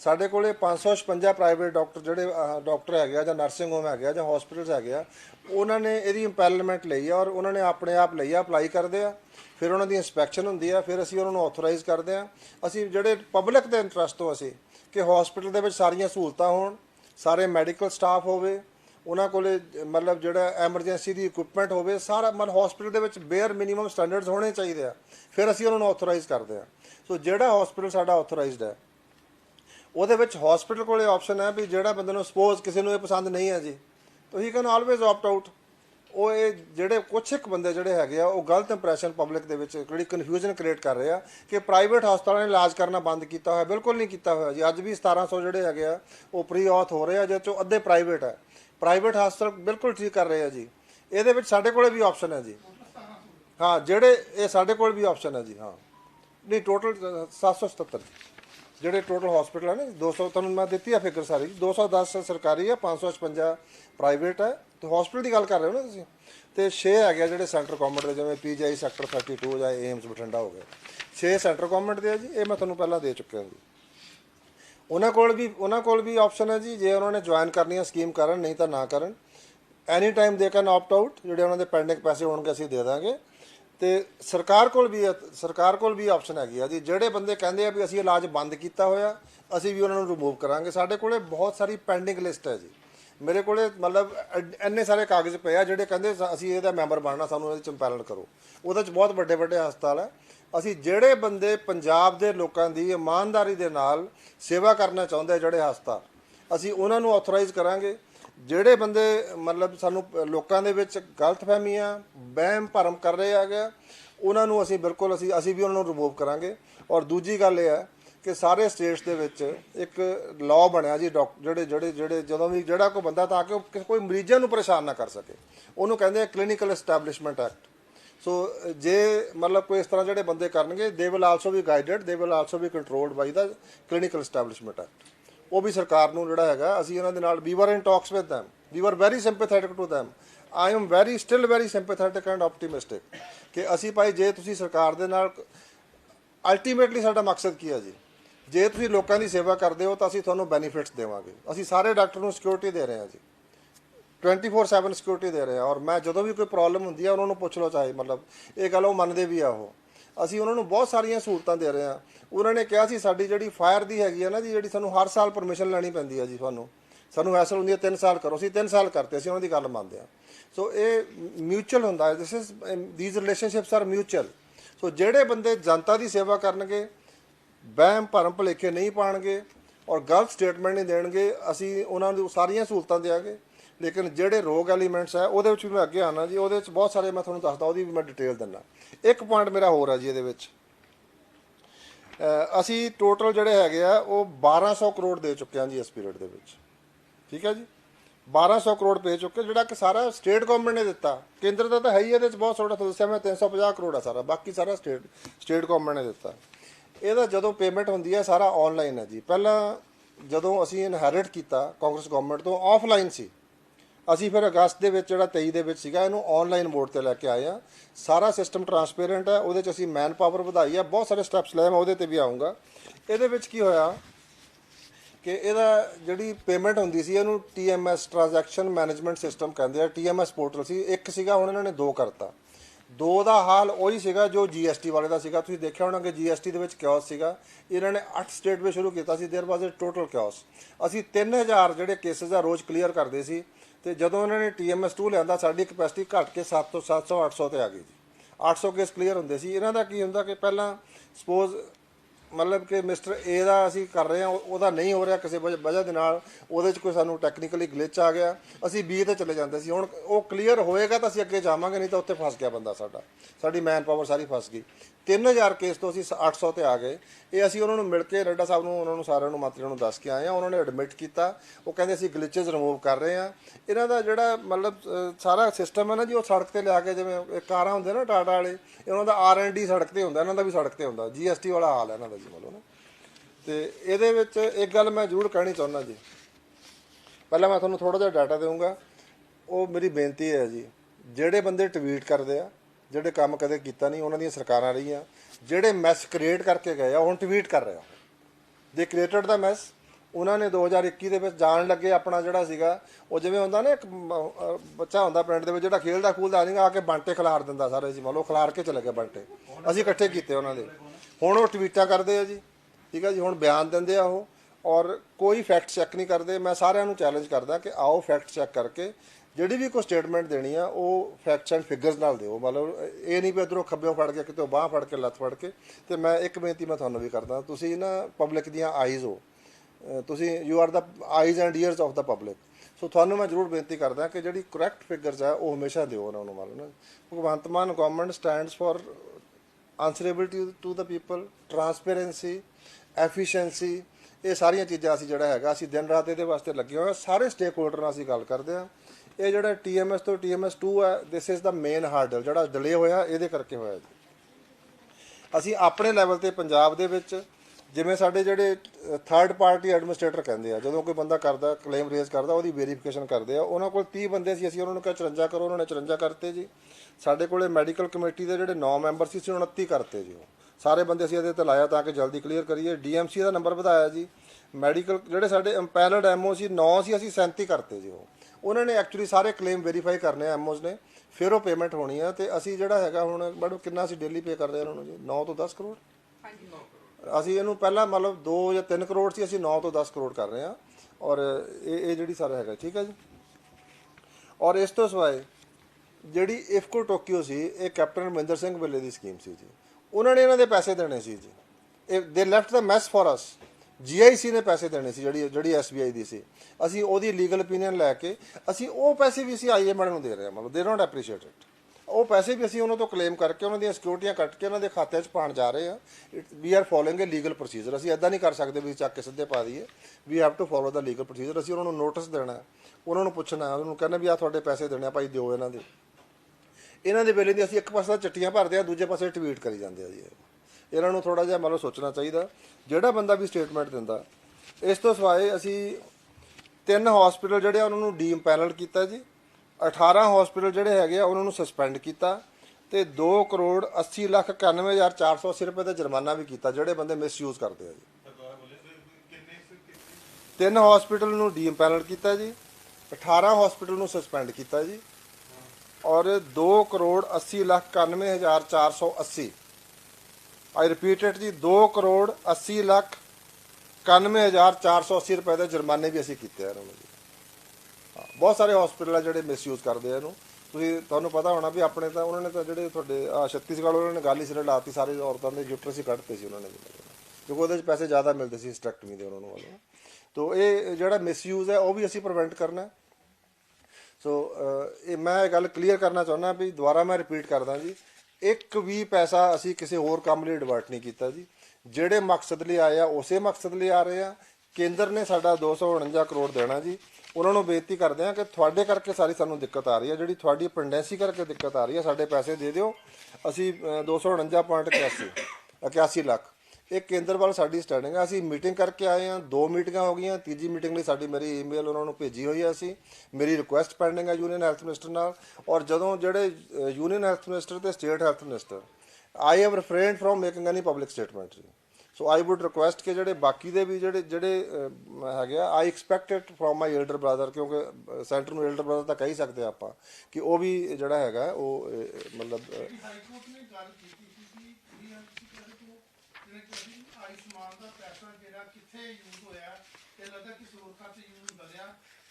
ਸਾਡੇ ਕੋਲੇ 556 ਪ੍ਰਾਈਵੇਟ ਡਾਕਟਰ ਜਿਹੜੇ ਅਹ, ਡਾਕਟਰ ਹੈਗੇ ਆ ਜਾਂ ਨਰਸਿੰਗ ਹੋਮ ਹੈਗੇ ਆ ਜਾਂ ਹਸਪੀਟਲਸ ਹੈਗੇ ਆ ਉਹਨਾਂ ਨੇ ਇਹਦੀ ਇੰਪੈਲਮੈਂਟ ਲਈ ਆ ਔਰ ਉਹਨਾਂ ਨੇ ਆਪਣੇ ਆਪ ਲਈ ਆ ਅਪਲਾਈ ਕਰਦੇ ਆ। ਫਿਰ ਉਹਨਾਂ ਦੀ ਇਨਸਪੈਕਸ਼ਨ ਹੁੰਦੀ ਆ ਫਿਰ ਅਸੀਂ ਉਹਨਾਂ ਨੂੰ ਆਥੋਰਾਈਜ਼ ਕਰਦੇ ਆ। ਅਸੀਂ ਜਿਹੜੇ ਪਬਲਿਕ ਦੇ ਇੰਟਰਸਟ ਤੋਂ ਅਸੀਂ ਕਿ ਹਸਪੀਟਲ ਦੇ ਵਿੱਚ ਸਾਰੀਆਂ ਸਹੂਲਤਾਂ ਹੋਣ ਸਾਰੇ ਮੈਡੀਕਲ ਸਟਾਫ ਹੋਵੇ ਉਹਨਾਂ ਕੋਲੇ, ਮਤਲਬ ਜਿਹੜਾ ਐਮਰਜੈਂਸੀ ਦੀ ਇਕਵਿਪਮੈਂਟ ਹੋਵੇ, ਸਾਰਾ ਮਤਲਬ ਹਸਪੀਟਲ ਦੇ ਵਿੱਚ ਬੇਅਰ ਮਿਨੀਮਮ ਸਟੈਂਡਰਡਸ ਹੋਣੇ ਚਾਹੀਦੇ ਆ। ਫਿਰ ਅਸੀਂ ਉਹਨਾਂ ਨੂੰ ਆਥੋਰਾਈਜ਼ ਕਰਦੇ ਆ। ਸੋ ਜਿਹੜਾ ਹਸਪੀਟਲ ਸਾਡਾ ਆਥੋਰਾਈਜ਼ਡ ਹੈ, ਉਹਦੇ ਵਿੱਚ ਹਸਪੀਟਲ ਕੋਲੇ ਆਪਸ਼ਨ ਹੈ ਵੀ ਜਿਹੜਾ ਬੰਦੇ ਨੂੰ ਸਪੋਜ਼ ਕਿਸੇ ਨੂੰ ਇਹ ਪਸੰਦ ਨਹੀਂ ਹੈ ਜੀ, ਤਾਂ he can always opt out ਉਹ ਇਹ ਜਿਹੜੇ ਕੁਛ ਇੱਕ ਬੰਦੇ ਜਿਹੜੇ ਹੈਗੇ ਆ, ਉਹ ਗਲਤ ਇੰਪ੍ਰੈਸ਼ਨ ਪਬਲਿਕ ਦੇ ਵਿੱਚ ਜਿਹੜੀ ਕਨਫਿਊਜ਼ਨ ਕ੍ਰੀਏਟ ਕਰ ਰਹੇ ਆ ਕਿ ਪ੍ਰਾਈਵੇਟ ਹਸਪਤਾਲਾਂ ਨੇ ਇਲਾਜ ਕਰਨਾ ਬੰਦ ਕੀਤਾ ਹੋਇਆ, ਬਿਲਕੁਲ ਨਹੀਂ ਕੀਤਾ ਹੋਇਆ ਜੀ। ਅੱਜ ਵੀ 1700 ਜਿਹੜੇ ਹੈਗੇ ਆ, ਉਹ ਪ੍ਰੀ ਆਥ ਹੋ ਰਹੇ ਆ, ਜਿਹਦੇ ਚੋਂ ਅੱਧੇ ਪ੍ਰਾਈਵੇਟ ਹੈ ਪ੍ਰਾਈਵੇਟ ਹਸਪਤਾਲ ਬਿਲਕੁਲ ਠੀਕ ਕਰ ਰਹੇ ਆ ਜੀ। ਇਹਦੇ ਵਿੱਚ ਸਾਡੇ ਕੋਲੇ ਵੀ ਆਪਸ਼ਨ ਹੈ ਜੀ। ਹਾਂ, ਜਿਹੜੇ ਇਹ ਸਾਡੇ ਕੋਲ ਵੀ ਆਪਸ਼ਨ ਹੈ ਜੀ, ਹਾਂ। ਨਹੀਂ ਟੋਟਲ 777 ਜਿਹੜੇ ਟੋਟਲ ਹਸਪੀਟਲ ਹੈ ਨਾ 200 ਤੁਹਾਨੂੰ ਮੈਂ ਦਿੱਤੀ ਆ ਫਿਕਰ ਸਾਰੀ। 210 ਸਰਕਾਰੀ ਹੈ 555 ਪ੍ਰਾਈਵੇਟ ਹੈ ਤੇ ਹਸਪੀਟਲ ਦੀ ਗੱਲ ਕਰ ਰਹੇ ਹੋ ਨਾ ਤੁਸੀਂ? ਤੇ 6 ਹੈਗੇ ਆ ਜਿਹੜੇ ਸੈਂਟਰ ਗਵਰਨਮੈਂਟ ਦੇ, ਜਿਵੇਂ ਪੀਜੀਆਈ ਸੈਕਟਰ 32 ਜਾਂ ਏਮਸ ਬਠਿੰਡਾ ਹੋ ਗਿਆ 6 ਸੈਂਟਰ ਗਵਰਨਮੈਂਟ ਦੇ ਆ ਜੀ, ਇਹ ਮੈਂ ਤੁਹਾਨੂੰ ਪਹਿਲਾਂ ਦੇ ਚੁੱਕਿਆ ਜੀ। ਉਹਨਾਂ ਕੋਲ ਵੀ, ਉਹਨਾਂ ਕੋਲ ਵੀ ਆਪਸ਼ਨ ਹੈ ਜੀ, ਜੇ ਉਹਨਾਂ ਨੇ ਜੁਆਇਨ ਕਰਨੀ ਹੈ ਸਕੀਮ ਕਰਨ, ਨਹੀਂ ਤਾਂ ਨਾ ਕਰਨ। Any time they can opt out ਜਿਹੜੇ ਉਹਨਾਂ ਦੇ ਪੈਂਡਿੰਗ ਪੈਸੇ ਹੋਣਗੇ, ਅਸੀਂ ਦੇ ਦਾਂਗੇ। ਤੇ ਸਰਕਾਰ ਕੋਲ ਵੀ, ਸਰਕਾਰ ਕੋਲ ਵੀ ਆਪਸ਼ਨ ਹੈਗੀ ਆ ਜੀ। ਜਿਹੜੇ ਬੰਦੇ ਕਹਿੰਦੇ ਆ ਵੀ ਅਸੀਂ ਇਲਾਜ ਬੰਦ ਕੀਤਾ ਹੋਇਆ, ਅਸੀਂ ਵੀ ਉਹਨਾਂ ਨੂੰ ਰਿਮੂਵ ਕਰਾਂਗੇ। ਸਾਡੇ ਕੋਲੇ ਬਹੁਤ ਸਾਰੀ ਪੈਂਡਿੰਗ ਲਿਸਟ ਹੈ ਜੀ। ਮੇਰੇ ਕੋਲੇ ਮਤਲਬ ਐਡ- ਇੰਨੇ ਸਾਰੇ ਕਾਗਜ਼ ਪਏ ਆ, ਜਿਹੜੇ ਕਹਿੰਦੇ ਅਸੀਂ ਇਹਦਾ ਮੈਂਬਰ ਬਣਨਾ, ਸਾਨੂੰ ਇਹਦੇ ਚ ਇੰਪੈਨਲ ਕਰੋ। ਉਹਦੇ ਚ ਬਹੁਤ ਵੱਡੇ ਵੱਡੇ ਹਸਪਤਾਲ ਹੈ ਅਸੀਂ ਜਿਹੜੇ ਬੰਦੇ ਪੰਜਾਬ ਦੇ ਲੋਕਾਂ ਦੀ ਇਮਾਨਦਾਰੀ ਦੇ ਨਾਲ ਸੇਵਾ ਕਰਨਾ ਚਾਹੁੰਦੇ ਜਿਹੜੇ ਹਸਪਤਾਲ ਅਸੀਂ ਉਹਨਾਂ ਨੂੰ ਆਥੋਰਾਈਜ਼ ਕਰਾਂਗੇ। ਜਿਹੜੇ ਬੰਦੇ ਮਤਲਬ ਸਾਨੂੰ ਲੋਕਾਂ ਦੇ ਵਿੱਚ ਗਲਤਫਹਿਮੀਆਂ ਵਹਿਮ ਭਰਮ ਕਰ ਰਹੇ ਹੈਗੇ ਆ, ਉਹਨਾਂ ਨੂੰ ਅਸੀਂ ਬਿਲਕੁਲ ਅਸੀਂ ਅਸੀਂ ਵੀ ਉਹਨਾਂ ਨੂੰ ਰਿਮੂਵ ਕਰਾਂਗੇ। ਔਰ ਦੂਜੀ ਗੱਲ ਇਹ ਹੈ ਕਿ ਸਾਰੇ ਸਟੇਟਸ ਦੇ ਵਿੱਚ ਇੱਕ ਲਾਅ ਬਣਿਆ ਜੀ ਡਾਕ- ਜਿਹੜੇ ਜਿਹੜੇ ਜਿਹੜੇ ਜਦੋਂ ਵੀ ਜਿਹੜਾ ਕੋਈ ਬੰਦਾ ਤਾਂ ਕਿ ਉਹ ਕਿ- ਕੋਈ ਮਰੀਜ਼ਾਂ ਨੂੰ ਪਰੇਸ਼ਾਨ ਨਾ ਕਰ ਸਕੇ। ਉਹਨੂੰ ਕਹਿੰਦੇ ਆ ਕਲੀਨਿਕਲ ਐਸਟੈਬਲਿਸ਼ਮੈਂਟ ਐਕਟ ਸੋ ਜੇ ਮਤਲਬ ਕੋਈ ਇਸ ਤਰ੍ਹਾਂ ਜਿਹੜੇ ਬੰਦੇ ਕਰਨਗੇ they will also be guided they will also be controlled by the clinical establishment ਹੈ ਉਹ ਵੀ ਸਰਕਾਰ ਨੂੰ ਜਿਹੜਾ ਹੈਗਾ, ਅਸੀਂ ਉਹਨਾਂ ਦੇ ਨਾਲ we were in talks with them. We were very sympathetic to them. I am very still very sympathetic and optimistic ਕਿ ਅਸੀਂ ਭਾਈ ਜੇ ਤੁਸੀਂ ਸਰਕਾਰ ਦੇ ਨਾਲ ਅਲਟੀਮੇਟਲੀ ਸਾਡਾ ਮਕਸਦ ਕੀ ਹੈ ਜੀ? ਜੇ ਤੁਸੀਂ ਲੋਕਾਂ ਦੀ ਸੇਵਾ ਕਰਦੇ ਹੋ ਤਾਂ ਅਸੀਂ ਤੁਹਾਨੂੰ ਬੈਨੀਫਿਟਸ ਦੇਵਾਂਗੇ। ਅਸੀਂ ਸਾਰੇ ਡਾਕਟਰ ਨੂੰ ਸਿਕਿਉਰਿਟੀ ਦੇ ਰਹੇ ਹਾਂ ਜੀ। 24/7 ਸਿਕਿਉਰਿਟੀ ਦੇ ਰਹੇ। ਆ ਔਰ ਮੈਂ ਜਦੋਂ ਵੀ ਕੋਈ ਪ੍ਰੋਬਲਮ ਹੁੰਦੀ ਆ, ਉਹਨਾਂ ਨੂੰ ਪੁੱਛ ਲਓ ਚਾਹੇ, ਮਤਲਬ ਇਹ ਗੱਲ ਉਹ ਮੰਨਦੇ ਵੀ ਆ ਉਹ। ਅਸੀਂ ਉਹਨਾਂ ਨੂੰ ਬਹੁਤ ਸਾਰੀਆਂ ਸਹੂਲਤਾਂ ਦੇ ਰਹੇ ਆ। ਉਹਨਾਂ ਨੇ ਕਿਹਾ ਸੀ, ਸਾਡੀ ਜਿਹੜੀ ਫਾਇਰ ਦੀ ਹੈਗੀ ਆ ਨਾ ਜੀ, ਜਿਹੜੀ ਸਾਨੂੰ ਹਰ ਸਾਲ ਪਰਮਿਸ਼ਨ ਲੈਣੀ ਪੈਂਦੀ ਆ ਜੀ ਤੁਹਾਨੂੰ। ਸਾਨੂੰ ਐਸਲ ਹੁੰਦੀ ਹੈ 3 ਸਾਲ ਕਰੋ। ਅਸੀਂ 3 ਸਾਲ ਕਰਤੇ, ਅਸੀਂ ਉਹਨਾਂ ਦੀ ਗੱਲ ਮੰਨਦੇ ਆ। ਸੋ ਇਹ ਮਿਊਚੁਅਲ ਹੁੰਦਾ ਹੈ। This is these relationships are mutual so ਜਿਹੜੇ ਬੰਦੇ ਜਨਤਾ ਦੀ ਸੇਵਾ ਕਰਨਗੇ, ਵਹਿਮ, ਭਰਮ, ਭੁਲੇਖੇ ਨਹੀਂ ਪਾਣਗੇ ਔਰ ਗਲਤ ਸਟੇਟਮੈਂਟ ਨਹੀਂ ਦੇਣਗੇ, ਅਸੀਂ ਉਹਨਾਂ ਨੂੰ ਸਾਰੀਆਂ ਸਹੂਲਤਾਂ ਦੇਵਾਂਗੇ ਲੇਕਿਨ ਜਿਹੜੇ ਰੋਗ ਐਲੀਮੈਂਟਸ ਹੈ, ਉਹਦੇ ਵਿੱਚ ਵੀ ਮੈਂ ਅੱਗੇ ਆਣਾ ਜੀ, ਉਹਦੇ ਵਿੱਚ ਬਹੁਤ ਸਾਰੇ ਮੈਂ ਤੁਹਾਨੂੰ ਦੱਸਦਾ, ਉਹਦੀ ਵੀ ਮੈਂ ਡਿਟੇਲ ਦਿੰਦਾ। ਇੱਕ ਪੁਆਇੰਟ ਮੇਰਾ ਹੋਰ ਹੈ ਜੀ ਇਹਦੇ ਵਿੱਚ। ਅਸੀਂ ਟੋਟਲ ਜਿਹੜੇ ਹੈਗੇ ਆ, ਉਹ 1200 ਕਰੋੜ ਦੇ ਚੁੱਕੇ ਹਾਂ ਜੀ ਇਸ ਪੀਰੀਅਡ ਦੇ ਵਿੱਚ। ਠੀਕ ਹੈ ਜੀ? 1200 ਕਰੋੜ ਪੇ ਚੁੱਕੇ, ਜਿਹੜਾ ਕਿ ਸਾਰਾ ਸਟੇਟ ਗਵਰਨਮੈਂਟ ਨੇ ਦਿੱਤਾ। ਕੇਂਦਰ ਦਾ ਤਾਂ ਹੈ ਹੀ ਇਹਦੇ ਵਿੱਚ ਬਹੁਤ ਛੋਟਾ ਤੁਹਾਨੂੰ ਦੱਸਿਆ ਮੈਂ 350 ਕਰੋੜ ਆ ਸਾਰਾ, ਬਾਕੀ ਸਾਰਾ ਸਟੇਟ ਸਟੇਟ ਗਵਰਨਮੈਂਟ ਨੇ ਦਿੱਤਾ। ਇਹਦਾ ਜਦੋਂ ਪੇਮੈਂਟ ਹੁੰਦੀ ਹੈ ਸਾਰਾ ਆਨਲਾਈਨ ਹੈ ਜੀ। ਪਹਿਲਾਂ ਜਦੋਂ ਅਸੀਂ ਇਨਹੈਰਿਟ ਕੀਤਾ ਕਾਂਗਰਸ ਗਵਰਨਮੈਂਟ ਤੋਂ ਆਫਲਾਈਨ ਸੀ। ਅਸੀਂ ਫਿਰ ਅਗਸਤ ਦੇ ਵਿੱਚ, ਜਿਹੜਾ 23 ਦੇ ਵਿੱਚ ਸੀਗਾ, ਇਹਨੂੰ ਆਨਲਾਈਨ ਮੋਡ ਤੇ ਲੈ ਕੇ ਆਏ ਆ ਸਾਰਾ ਸਿਸਟਮ ਟਰਾਂਸਪੇਰੈਂਟ ਹੈ, ਉਹਦੇ ਚ ਅਸੀਂ ਮੈਨ ਪਾਵਰ ਵਧਾਈ ਆ ਬਹੁਤ ਸਾਰੇ ਸਟੈਪਸ ਲਏ ਮੈਂ ਉਹਦੇ ਤੇ ਵੀ ਆਉਂਗਾ ਇਹਦੇ ਵਿੱਚ ਕੀ ਹੋਇਆ ਕਿ ਇਹਦਾ ਜਿਹੜੀ ਪੇਮੈਂਟ ਹੁੰਦੀ ਸੀ, ਇਹਨੂੰ TMS ਟ੍ਰਾਂਜੈਕਸ਼ਨ ਮੈਨੇਜਮੈਂਟ ਸਿਸਟਮ ਕਹਿੰਦੇ ਆ TMS ਪੋਰਟਲ ਸੀ, ਇੱਕ ਸੀਗਾ, ਹੁਣ ਇਹਨਾਂ ਨੇ ਦੋ ਕਰਤਾ। ਦੋ ਦਾ ਹਾਲ ਉਹੀ ਸੀਗਾ ਜੋ GST ਵਾਲੇ ਦਾ ਸੀਗਾ ਤੁਸੀਂ ਦੇਖਿਆ ਹੋਣਾ ਕਿ GST ਦੇ ਵਿੱਚ ਕਿਓਸ ਸੀਗਾ ਇਹਨਾਂ ਨੇ 8 ਸਟੇਟ ਵਿੱਚ ਸ਼ੁਰੂ ਕੀਤਾ ਸੀ there was a total chaos ਅਸੀਂ 3000 ਜਿਹੜੇ ਕੇਸਸ ਆ ਰੋਜ਼ ਕਲੀਅਰ ਕਰਦੇ ਸੀ ਤੇ ਜਦੋਂ ਇਹਨਾਂ ਨੇ TMS 2 ਲਿਆਂਦਾ ਸਾਡੀ ਕਪੈਸਿਟੀ ਘਟ ਕੇ 700 700 800 ਤੇ ਆ ਗਈ ਜੀ 800 ਕੇਸ ਕਲੀਅਰ ਹੁੰਦੇ ਸੀ ਇਹਨਾਂ ਦਾ ਕੀ ਹੁੰਦਾ ਕਿ ਪਹਿਲਾਂ ਸਪੋਜ਼ ਮਤਲਬ ਕਿ ਮਿਸਟਰ ਏ ਦਾ ਅਸੀਂ ਕਰ ਰਹੇ ਹਾਂ ਉਹਦਾ ਨਹੀਂ ਹੋ ਰਿਹਾ ਕਿਸੇ ਵਜ- ਵਜ੍ਹਾ ਦੇ ਨਾਲ, ਉਹਦੇ 'ਚ ਕੋਈ ਸਾਨੂੰ ਟੈਕਨੀਕਲੀ ਗਲਿਚ ਆ ਗਿਆ। ਅਸੀਂ ਬੀ ਤੇ ਚਲੇ ਜਾਂਦੇ ਸੀ। ਹੁਣ ਉਹ ਕਲੀਅਰ ਹੋਏਗਾ ਤਾਂ ਅਸੀਂ ਅੱਗੇ ਜਾਵਾਂਗੇ, ਨਹੀਂ ਤਾਂ ਉੱਥੇ ਫਸ ਗਿਆ ਬੰਦਾ ਸਾਡਾ। ਸਾਡੀ ਮੈਨ ਪਾਵਰ ਸਾਰੀ ਫਸ ਗਈ। 3000 ਕੇਸ ਤੋਂ ਅਸੀਂ 800 ਤੇ ਆ ਗਏ। ਇਹ ਅਸੀਂ ਉਹਨਾਂ ਨੂੰ ਮਿਲ ਕੇ ਰੱਡਾ ਸਾਹਿਬ ਨੂੰ, ਉਹਨਾਂ ਨੂੰ ਸਾਰਿਆਂ ਨੂੰ ਮੰਤਰੀਆਂ ਨੂੰ ਦੱਸ ਕੇ ਆਏ ਆ ਉਹਨਾਂ ਨੇ ਐਡਮਿਟ ਕੀਤਾ। ਉਹ ਕਹਿੰਦੇ ਅਸੀਂ ਗਲਿਚਸ ਰਿਮੂਵ ਕਰ ਰਹੇ ਆ ਇਹਨਾਂ ਦਾ ਜਿਹੜਾ ਮਤਲਬ ਸਾਰਾ ਸਿਸਟਮ ਹੈ ਨਾ ਜੀ, ਉਹ ਸੜਕ ਤੇ ਲਿਆ ਕੇ ਜਿਵੇਂ ਇਹ ਕਾਰਾਂ ਹੁੰਦੇ ਨਾ ਟਾਟਾ ਵਾਲੇ ਉਹਨਾਂ ਦਾ ਆਰ ਐਂਡ ਡੀ ਸੜਕ ਤੇ ਹੁੰਦਾ, ਇਹਨਾਂ ਦਾ ਵੀ ਸੜਕ ਤੇ ਹੁੰਦਾ। ਜੀਐਸਟੀ ਵਾਲਾ ਹਾਲ ਹੈ ਇਹਨਾਂ ਦਾ ਜੀ ਮਤਲਬ ਨਾ। ਤੇ ਇਹਦੇ ਵਿੱਚ ਇੱਕ ਗੱਲ ਮੈਂ ਜ਼ਰੂਰ ਕਹਿਣੀ ਚਾਹੁੰਦਾ ਜੀ। ਪਹਿਲਾਂ ਮੈਂ ਤੁਹਾਨੂੰ ਥੋੜਾ ਜਿਹਾ ਡਾਟਾ ਦੇਵਾਂਗਾ ਉਹ ਮੇਰੀ ਬੇਨਤੀ ਹੈ ਜੀ, ਜਿਹੜੇ ਬੰਦੇ ਟਵੀਟ ਕਰਦੇ ਆ ਜਿਹੜੇ ਕੰਮ ਕਦੇ ਕੀਤਾ ਨਹੀਂ, ਉਹਨਾਂ ਦੀਆਂ ਸਰਕਾਰਾਂ ਰਹੀਆਂ। ਜਿਹੜੇ ਮੈਸ ਕ੍ਰੀਏਟ ਕਰਕੇ ਗਏ ਆ ਹੁਣ ਟਵੀਟ ਕਰ ਰਹੇ ਆ। ਦੇ ਕ੍ਰੀਏਟਡ ਦਾ ਮੈਸ ਉਹਨਾਂ ਨੇ 2021 ਦੇ ਵਿੱਚ ਜਾਣ ਲੱਗੇ ਆਪਣਾ ਜਿਹੜਾ ਸੀਗਾ, ਉਹ ਜਿਵੇਂ ਹੁੰਦਾ ਨਾ ਇੱਕ ਬੱਚਾ ਹੁੰਦਾ ਪਿੰਡ ਦੇ ਵਿੱਚ ਜਿਹੜਾ ਖੇਲਦਾ ਖੂਲਦਾ ਨਹੀਂ ਆ ਕੇ ਬੰਟੇ ਖਿਲਾਰ ਦਿੰਦਾ ਸਾਰੇ ਜੀ ਮੰਨ ਲਓ ਖਿਲਾਰ ਕੇ ਚਲੇ ਗਏ ਬੰਟੇ। ਅਸੀਂ ਇਕੱਠੇ ਕੀਤੇ ਉਹਨਾਂ ਦੇ। ਹੁਣ ਉਹ ਟਵੀਟਾਂ ਕਰਦੇ ਆ ਜੀ। ਠੀਕ ਆ ਜੀ, ਹੁਣ ਬਿਆਨ ਦਿੰਦੇ ਆ ਉਹ। ਔਰ ਕੋਈ ਫੈਕਟ ਚੈੱਕ ਨਹੀਂ ਕਰਦੇ। ਮੈਂ ਸਾਰਿਆਂ ਨੂੰ ਚੈਲੰਜ ਕਰਦਾ ਕਿ ਆਓ ਫੈਕਟ ਚੈੱਕ ਕਰਕੇ ਜਿਹੜੀ ਵੀ ਕੋਈ ਸਟੇਟਮੈਂਟ ਦੇਣੀ ਆ, ਉਹ ਫੈਕਟਸ ਐਂਡ ਫਿਗਰਸ ਨਾਲ ਦਿਓ। ਮਤਲਬ, ਇਹ ਨਹੀਂ ਵੀ ਇਧਰੋਂ ਖੱਬਿਓਂ ਫੜ ਕੇ, ਕਿਤੇ ਬਾਹ ਫੜ ਕੇ, ਲੱਤ ਫੜ ਕੇ। ਤੇ ਮੈਂ ਇੱਕ ਬੇਨਤੀ ਮੈਂ ਤੁਹਾਨੂੰ ਵੀ ਕਰਦਾ, ਤੁਸੀਂ ਨਾ ਪਬਲਿਕ ਦੀਆਂ ਆਈਜ਼ ਹੋ। ਤੁਸੀਂ you are the eyes and ears of the public so ਤੁਹਾਨੂੰ ਮੈਂ ਜ਼ਰੂਰ ਬੇਨਤੀ ਕਰਦਾ ਕਿ ਜਿਹੜੀ ਕਰੈਕਟ ਫਿਗਰਸ ਆ, ਉਹ ਹਮੇਸ਼ਾ ਦਿਓ ਉਹਨਾਂ ਨੂੰ ਮਤਲਬ। ਨਾ Bhagwant Mann government stands for answerability to the people transparency efficiency ਇਹ ਸਾਰੀਆਂ ਚੀਜ਼ਾਂ ਅਸੀਂ ਜਿਹੜਾ ਹੈਗਾ, ਅਸੀਂ ਦਿਨ ਰਾਤ ਇਹਦੇ ਵਾਸਤੇ ਲੱਗੇ ਹੋਏ ਹਾਂ। ਸਾਰੇ ਸਟੇਕ ਹੋਲਡਰ ਨਾਲ ਅਸੀਂ ਗੱਲ ਕਰਦੇ ਹਾਂ। ਇਹ ਜਿਹੜਾ TMS ਤੋਂ TMS 2 ਹੈ this is the main hurdle ਜਿਹੜਾ ਡਿਲੇ ਹੋਇਆ, ਇਹਦੇ ਕਰਕੇ ਹੋਇਆ ਜੀ। ਅਸੀਂ ਆਪਣੇ ਲੈਵਲ ਤੇ ਪੰਜਾਬ ਦੇ ਵਿੱਚ ਜਿਵੇਂ ਸਾਡੇ ਜਿਹੜੇ ਥਰਡ ਪਾਰਟੀ ਐਡਮਿਨਿਸਟ੍ਰੇਟਰ ਕਹਿੰਦੇ ਆ, ਜਦੋਂ ਕੋਈ ਬੰਦਾ ਕਰਦਾ ਕਲੇਮ ਰੇਜ਼ ਕਰਦਾ, ਉਹਦੀ ਵੈਰੀਫਿਕੇਸ਼ਨ ਕਰਦੇ ਆ, ਉਹਨਾਂ ਕੋਲ 30 ਬੰਦੇ ਸੀ, ਅਸੀਂ ਉਹਨਾਂ ਨੂੰ ਕਿਹਾ 54 ਕਰੋ, ਉਹਨਾਂ ਨੇ 54 ਕਰਤੇ ਜੀ। ਸਾਡੇ ਕੋਲੇ ਮੈਡੀਕਲ ਕਮੇਟੀ ਦੇ ਜਿਹੜੇ 9 ਮੈਂਬਰ ਸੀ, ਅਸੀਂ 29 ਕਰਤੇ ਜੀ ਉਹ। ਸਾਰੇ ਬੰਦੇ ਅਸੀਂ ਇਹਦੇ ਤੇ ਲਾਇਆ ਤਾਂ ਕਿ ਜਲਦੀ ਕਲੀਅਰ ਕਰੀਏ। ਡੀਐਮਸੀ ਦਾ ਨੰਬਰ ਵਧਾਇਆ ਜੀ। ਮੈਡੀਕਲ ਜਿਹੜੇ ਸਾਡੇ ਇੰਪੈਨਲਡ ਐਮਓ ਸੀ 9 ਸੀ, ਅਸੀਂ 37 ਕਰਤੇ ਜੀ ਉਹ। ਉਹਨਾਂ ਨੇ ਐਕਚੁਅਲੀ ਸਾਰੇ ਕਲੇਮ ਵੈਰੀਫਾਈ ਕਰਨੇ ਆ ਐਮਓਸ ਨੇ ਫਿਰ ਉਹ ਪੇਮੈਂਟ ਹੋਣੀ ਆ ਤੇ ਅਸੀਂ ਜਿਹੜਾ ਹੈਗਾ ਹੁਣ ਮੈਡਮ ਕਿੰਨਾ ਅਸੀਂ ਡੇਲੀ ਪੇ ਕਰ ਰਹੇ ਹਾਂ ਉਹਨਾਂ ਨੂੰ ਜੀ? 9 ਤੋਂ 10 ਕਰੋੜ? ਅਸੀਂ ਇਹਨੂੰ ਪਹਿਲਾਂ ਮਤਲਬ 2 ਜਾਂ 3 ਕਰੋੜ ਸੀ ਅਸੀਂ 9 ਤੋਂ 10 ਕਰੋੜ ਕਰ ਰਹੇ ਹਾਂ ਔਰ ਇਹ ਇਹ ਜਿਹੜੀ ਸਾਰਾ ਹੈਗਾ ਠੀਕ ਹੈ ਜੀ? ਔਰ ਇਸ ਤੋਂ ਸਿਵਾਏ ਜਿਹੜੀ ਇਫਕੋ ਟੋਕੀਓ ਸੀ ਇਹ ਕੈਪਟਨ ਮਹਿੰਦਰ ਸਿੰਘ ਵੇਲੇ ਦੀ ਸਕੀਮ ਸੀ ਜੀ। ਉਹਨਾਂ ਨੇ ਇਹਨਾਂ ਦੇ ਪੈਸੇ ਦੇਣੇ ਸੀ ਜੀ। They left the mess for us GIC ਨੇ ਪੈਸੇ ਦੇਣੇ ਸੀ, ਜਿਹੜੀ ਜਿਹੜੀ ਐਸਬੀਆਈ ਦੀ ਸੀ। ਅਸੀਂ ਉਹਦੀ ਲੀਗਲ opinion ਲੈ ਕੇ, ਅਸੀਂ ਉਹ ਪੈਸੇ ਵੀ ਅਸੀਂ ਆਈਐਮਐਲ ਨੂੰ ਦੇ ਰਹੇ ਹਾਂ, ਮਤਲਬ ਦੇ ਡੋਨਟ ਐਪਰੀਸ਼ੀਏਟ ਇਟ ਉਹ ਪੈਸੇ ਵੀ ਅਸੀਂ ਉਹਨਾਂ ਤੋਂ ਕਲੇਮ ਕਰਕੇ, ਉਹਨਾਂ ਦੀਆਂ ਸਿਕਿਉਰਿਟੀਆਂ ਕੱਟ ਕੇ, ਉਹਨਾਂ ਦੇ ਖਾਤਿਆਂ 'ਚ ਪਾਉਣ ਜਾ ਰਹੇ ਆ we are following a legal procedure ਅਸੀਂ ਐਦਾਂ ਨਹੀਂ ਕਰ ਸਕਦੇ ਵੀ ਚੱਕ ਕੇ ਸਿੱਧੇ ਪਾ ਦਈਏ। We have to follow the legal procedure ਅਸੀਂ ਉਹਨਾਂ ਨੂੰ ਨੋਟਿਸ ਦੇਣਾ ਉਹਨਾਂ ਨੂੰ ਪੁੱਛਣਾ ਉਹਨਾਂ ਨੂੰ ਕਹਿੰਦਾ ਵੀ ਆ ਤੁਹਾਡੇ ਪੈਸੇ ਦੇਣੇ ਆ, ਭਾਈ ਦਿਓ ਇਹਨਾਂ ਦੇ। ਇਹਨਾਂ ਦੇ ਵੇਲੇ ਦੀ ਅਸੀਂ ਇੱਕ ਪਾਸੇ ਤਾਂ ਚਿੱਟੀਆਂ ਭਰਦੇ ਆ ਦੂਜੇ ਪਾਸੇ ਟਵੀਟ ਕਰੀ ਜਾਂਦੇ ਆ ਜੀ ਇਹਨਾਂ ਨੂੰ ਥੋੜਾ ਜਿਹਾ ਮਤਲਬ ਸੋਚਣਾ ਚਾਹੀਦਾ। ਜਿਹੜਾ ਬੰਦਾ ਵੀ ਸਟੇਟਮੈਂਟ ਦਿੰਦਾ, ਇਸ ਤੋਂ ਸਿਵਾਏ ਅਸੀਂ ਤਿੰਨ ਹਸਪੀਟਲ ਜਿਹੜੇ ਆ, ਉਹਨਾਂ ਨੂੰ ਡੀਮ ਪੈਨਲ ਕੀਤਾ ਜੀ। 18 ਹਸਪੀਟਲ ਜਿਹੜੇ ਹੈਗੇ ਆ, ਉਹਨਾਂ ਨੂੰ ਸਸਪੈਂਡ ਕੀਤਾ ਤੇ 2 ਕਰੋੜ 80 ਲੱਖ 91480 ਰੁਪਏ ਦਾ ਜੁਰਮਾਨਾ ਵੀ ਕੀਤਾ, ਜਿਹੜੇ ਬੰਦੇ ਮਿਸਯੂਜ਼ ਕਰਦੇ ਆ ਜੀ। ਤਿੰਨ ਹਸਪੀਟਲ ਨੂੰ ਡੀਮ ਪੈਨਲ ਕੀਤਾ ਜੀ। 18 ਹਸਪੀਟਲ ਨੂੰ ਸਸਪੈਂਡ ਕੀਤਾ ਜੀ। ਔਰ 2 crore 80 lakh 91480 I repeat it ਜੀ 2 ਕਰੋੜ 80 ਲੱਖ 91480 ਰੁਪਏ ਦੇ ਜੁਰਮਾਨੇ ਵੀ ਅਸੀਂ ਕੀਤੇ ਆ ਇਹਨਾਂ ਨੂੰ ਜੀ। ਬਹੁਤ ਸਾਰੇ ਹਸਪੀਟਲ ਆ ਜਿਹੜੇ ਮਿਸਯੂਜ਼ ਕਰਦੇ ਆ ਇਹਨੂੰ। ਤੁਸੀਂ, ਤੁਹਾਨੂੰ ਪਤਾ ਹੋਣਾ ਵੀ ਆਪਣੇ ਤਾਂ ਉਹਨਾਂ ਨੇ ਤਾਂ ਜਿਹੜੇ ਤੁਹਾਡੇ, ਆ, ਛੱਤੀਸਗੜ੍ਹ ਉਹਨਾਂ ਨੇ ਗੱਲ ਹੀ ਸਿਰੇ ਲਾਤੀ, ਸਾਰੇ ਔਰਤਾਂ ਦੇ ਯੂਟਰਸ ਹੀ ਕੱਢਤੇ ਸੀ ਉਹਨਾਂ ਨੇ। ਕਿਉਂਕਿ ਉਹਦੇ 'ਚ ਪੈਸੇ ਜ਼ਿਆਦਾ ਮਿਲਦੇ ਸੀ ਸਟ੍ਰੈਕਟਮੀ ਦੇ ਉਹਨਾਂ ਨੂੰ ਵੱਲੋਂ। ਤੋ ਇਹ ਜਿਹੜਾ ਮਿਸਯੂਜ਼ ਹੈ, ਉਹ ਵੀ ਅਸੀਂ ਪ੍ਰੀਵੈਂਟ ਕਰਨਾ ਸੋ ਇਹ ਮੈਂ ਇਹ ਗੱਲ ਕਲੀਅਰ ਕਰਨਾ ਚਾਹੁੰਦਾ ਵੀ ਦੁਬਾਰਾ ਮੈਂ ਰਿਪੀਟ ਕਰਦਾ ਜੀ। ਇੱਕ ਵੀ ਪੈਸਾ ਅਸੀਂ ਕਿਸੇ ਹੋਰ ਕੰਮ ਲਈ ਡਿਵਰਟ ਨਹੀਂ ਕੀਤਾ ਜੀ। ਜਿਹੜੇ ਮਕਸਦ ਲਈ ਆਏ ਆ ਉਸੇ ਮਕਸਦ ਲਈ ਆ ਰਹੇ ਆ। ਕੇਂਦਰ ਨੇ ਸਾਡਾ 249 ਕਰੋੜ ਦੇਣਾ ਜੀ। ਉਹਨਾਂ ਨੂੰ ਬੇਨਤੀ ਕਰਦੇ ਆ ਕਿ ਤੁਹਾਡੇ ਕਰਕੇ ਸਾਰੀ ਸਾਨੂੰ ਦਿੱਕਤ ਆ ਰਹੀ ਹੈ ਜਿਹੜੀ ਤੁਹਾਡੀ ਪੈਂਡੈਂਸੀ ਕਰਕੇ ਦਿੱਕਤ ਆ ਰਹੀ ਹੈ ਸਾਡੇ ਪੈਸੇ ਦੇ ਦਿਓ। ਅਸੀਂ ਅਹ, 249.81 81 ਲੱਖ। ਇਹ ਕੇਂਦਰ ਵੱਲ ਸਾਡੀ ਸਟੈਂਡਿੰਗ ਆ। ਅਸੀਂ ਮੀਟਿੰਗ ਕਰਕੇ ਆਏ ਆ ਦੋ ਮੀਟਿੰਗਾਂ ਹੋ ਗਈਆਂ। ਤੀਜੀ ਮੀਟਿੰਗ ਲਈ ਸਾਡੀ ਮੇਰੀ ਈਮੇਲ ਉਹਨਾਂ ਨੂੰ ਭੇਜੀ ਹੋਈ ਆ ਅਸੀਂ। ਮੇਰੀ ਰਿਕੁਐਸਟ ਪੈਂਡਿੰਗ ਆ ਯੂਨੀਅਨ ਹੈਲਥ ਮਿਨਿਸਟਰ ਨਾਲ। ਔਰ ਜਦੋਂ ਜਿਹੜੇ ਯੂਨੀਅਨ ਹੈਲਥ ਮਿਨਿਸਟਰ ਤੇ state health minister I have refrained from making any public statement so I would request ਕਿ ਜਿਹੜੇ ਬਾਕੀ ਦੇ ਵੀ ਜਿਹੜੇ ਜਿਹੜੇ ਹੈਗੇ ਆ I expect it from my elder brother ਕਿਉਂਕਿ ਸੈਂਟਰ ਨੂੰ ਐਲਡਰ ਬ੍ਰਦਰ ਤਾਂ ਕਹਿ ਹੀ ਸਕਦੇ ਆ ਆਪਾਂ ਕਿ ਉਹ ਵੀ ਜਿਹੜਾ ਹੈਗਾ, ਉਹ ਮਤਲਬ ਹਾਈ ਕੋਰਟ ਨੇ ਗੱਲ ਕੀਤੀ ਸੀ ਕਿ ਕੁੜੀ ਆ ਤੁਸੀਂ ਕਹਿੰਦੇ ਕਿ ਉਹ ਜਿਹਨੇ ਕਿਹਾ ਸੀ ਕਿ ਦਾ ਪੈਸਾ ਜਿਹੜਾ ਕਿੱਥੇ ਯੂਜ਼ ਹੋਇਆ ਤੇ ਲੱਗਦਾ ਕਿ ਹੋਰ ਖਾਤੇ ਯੂਜ਼ ਕਰਿਆ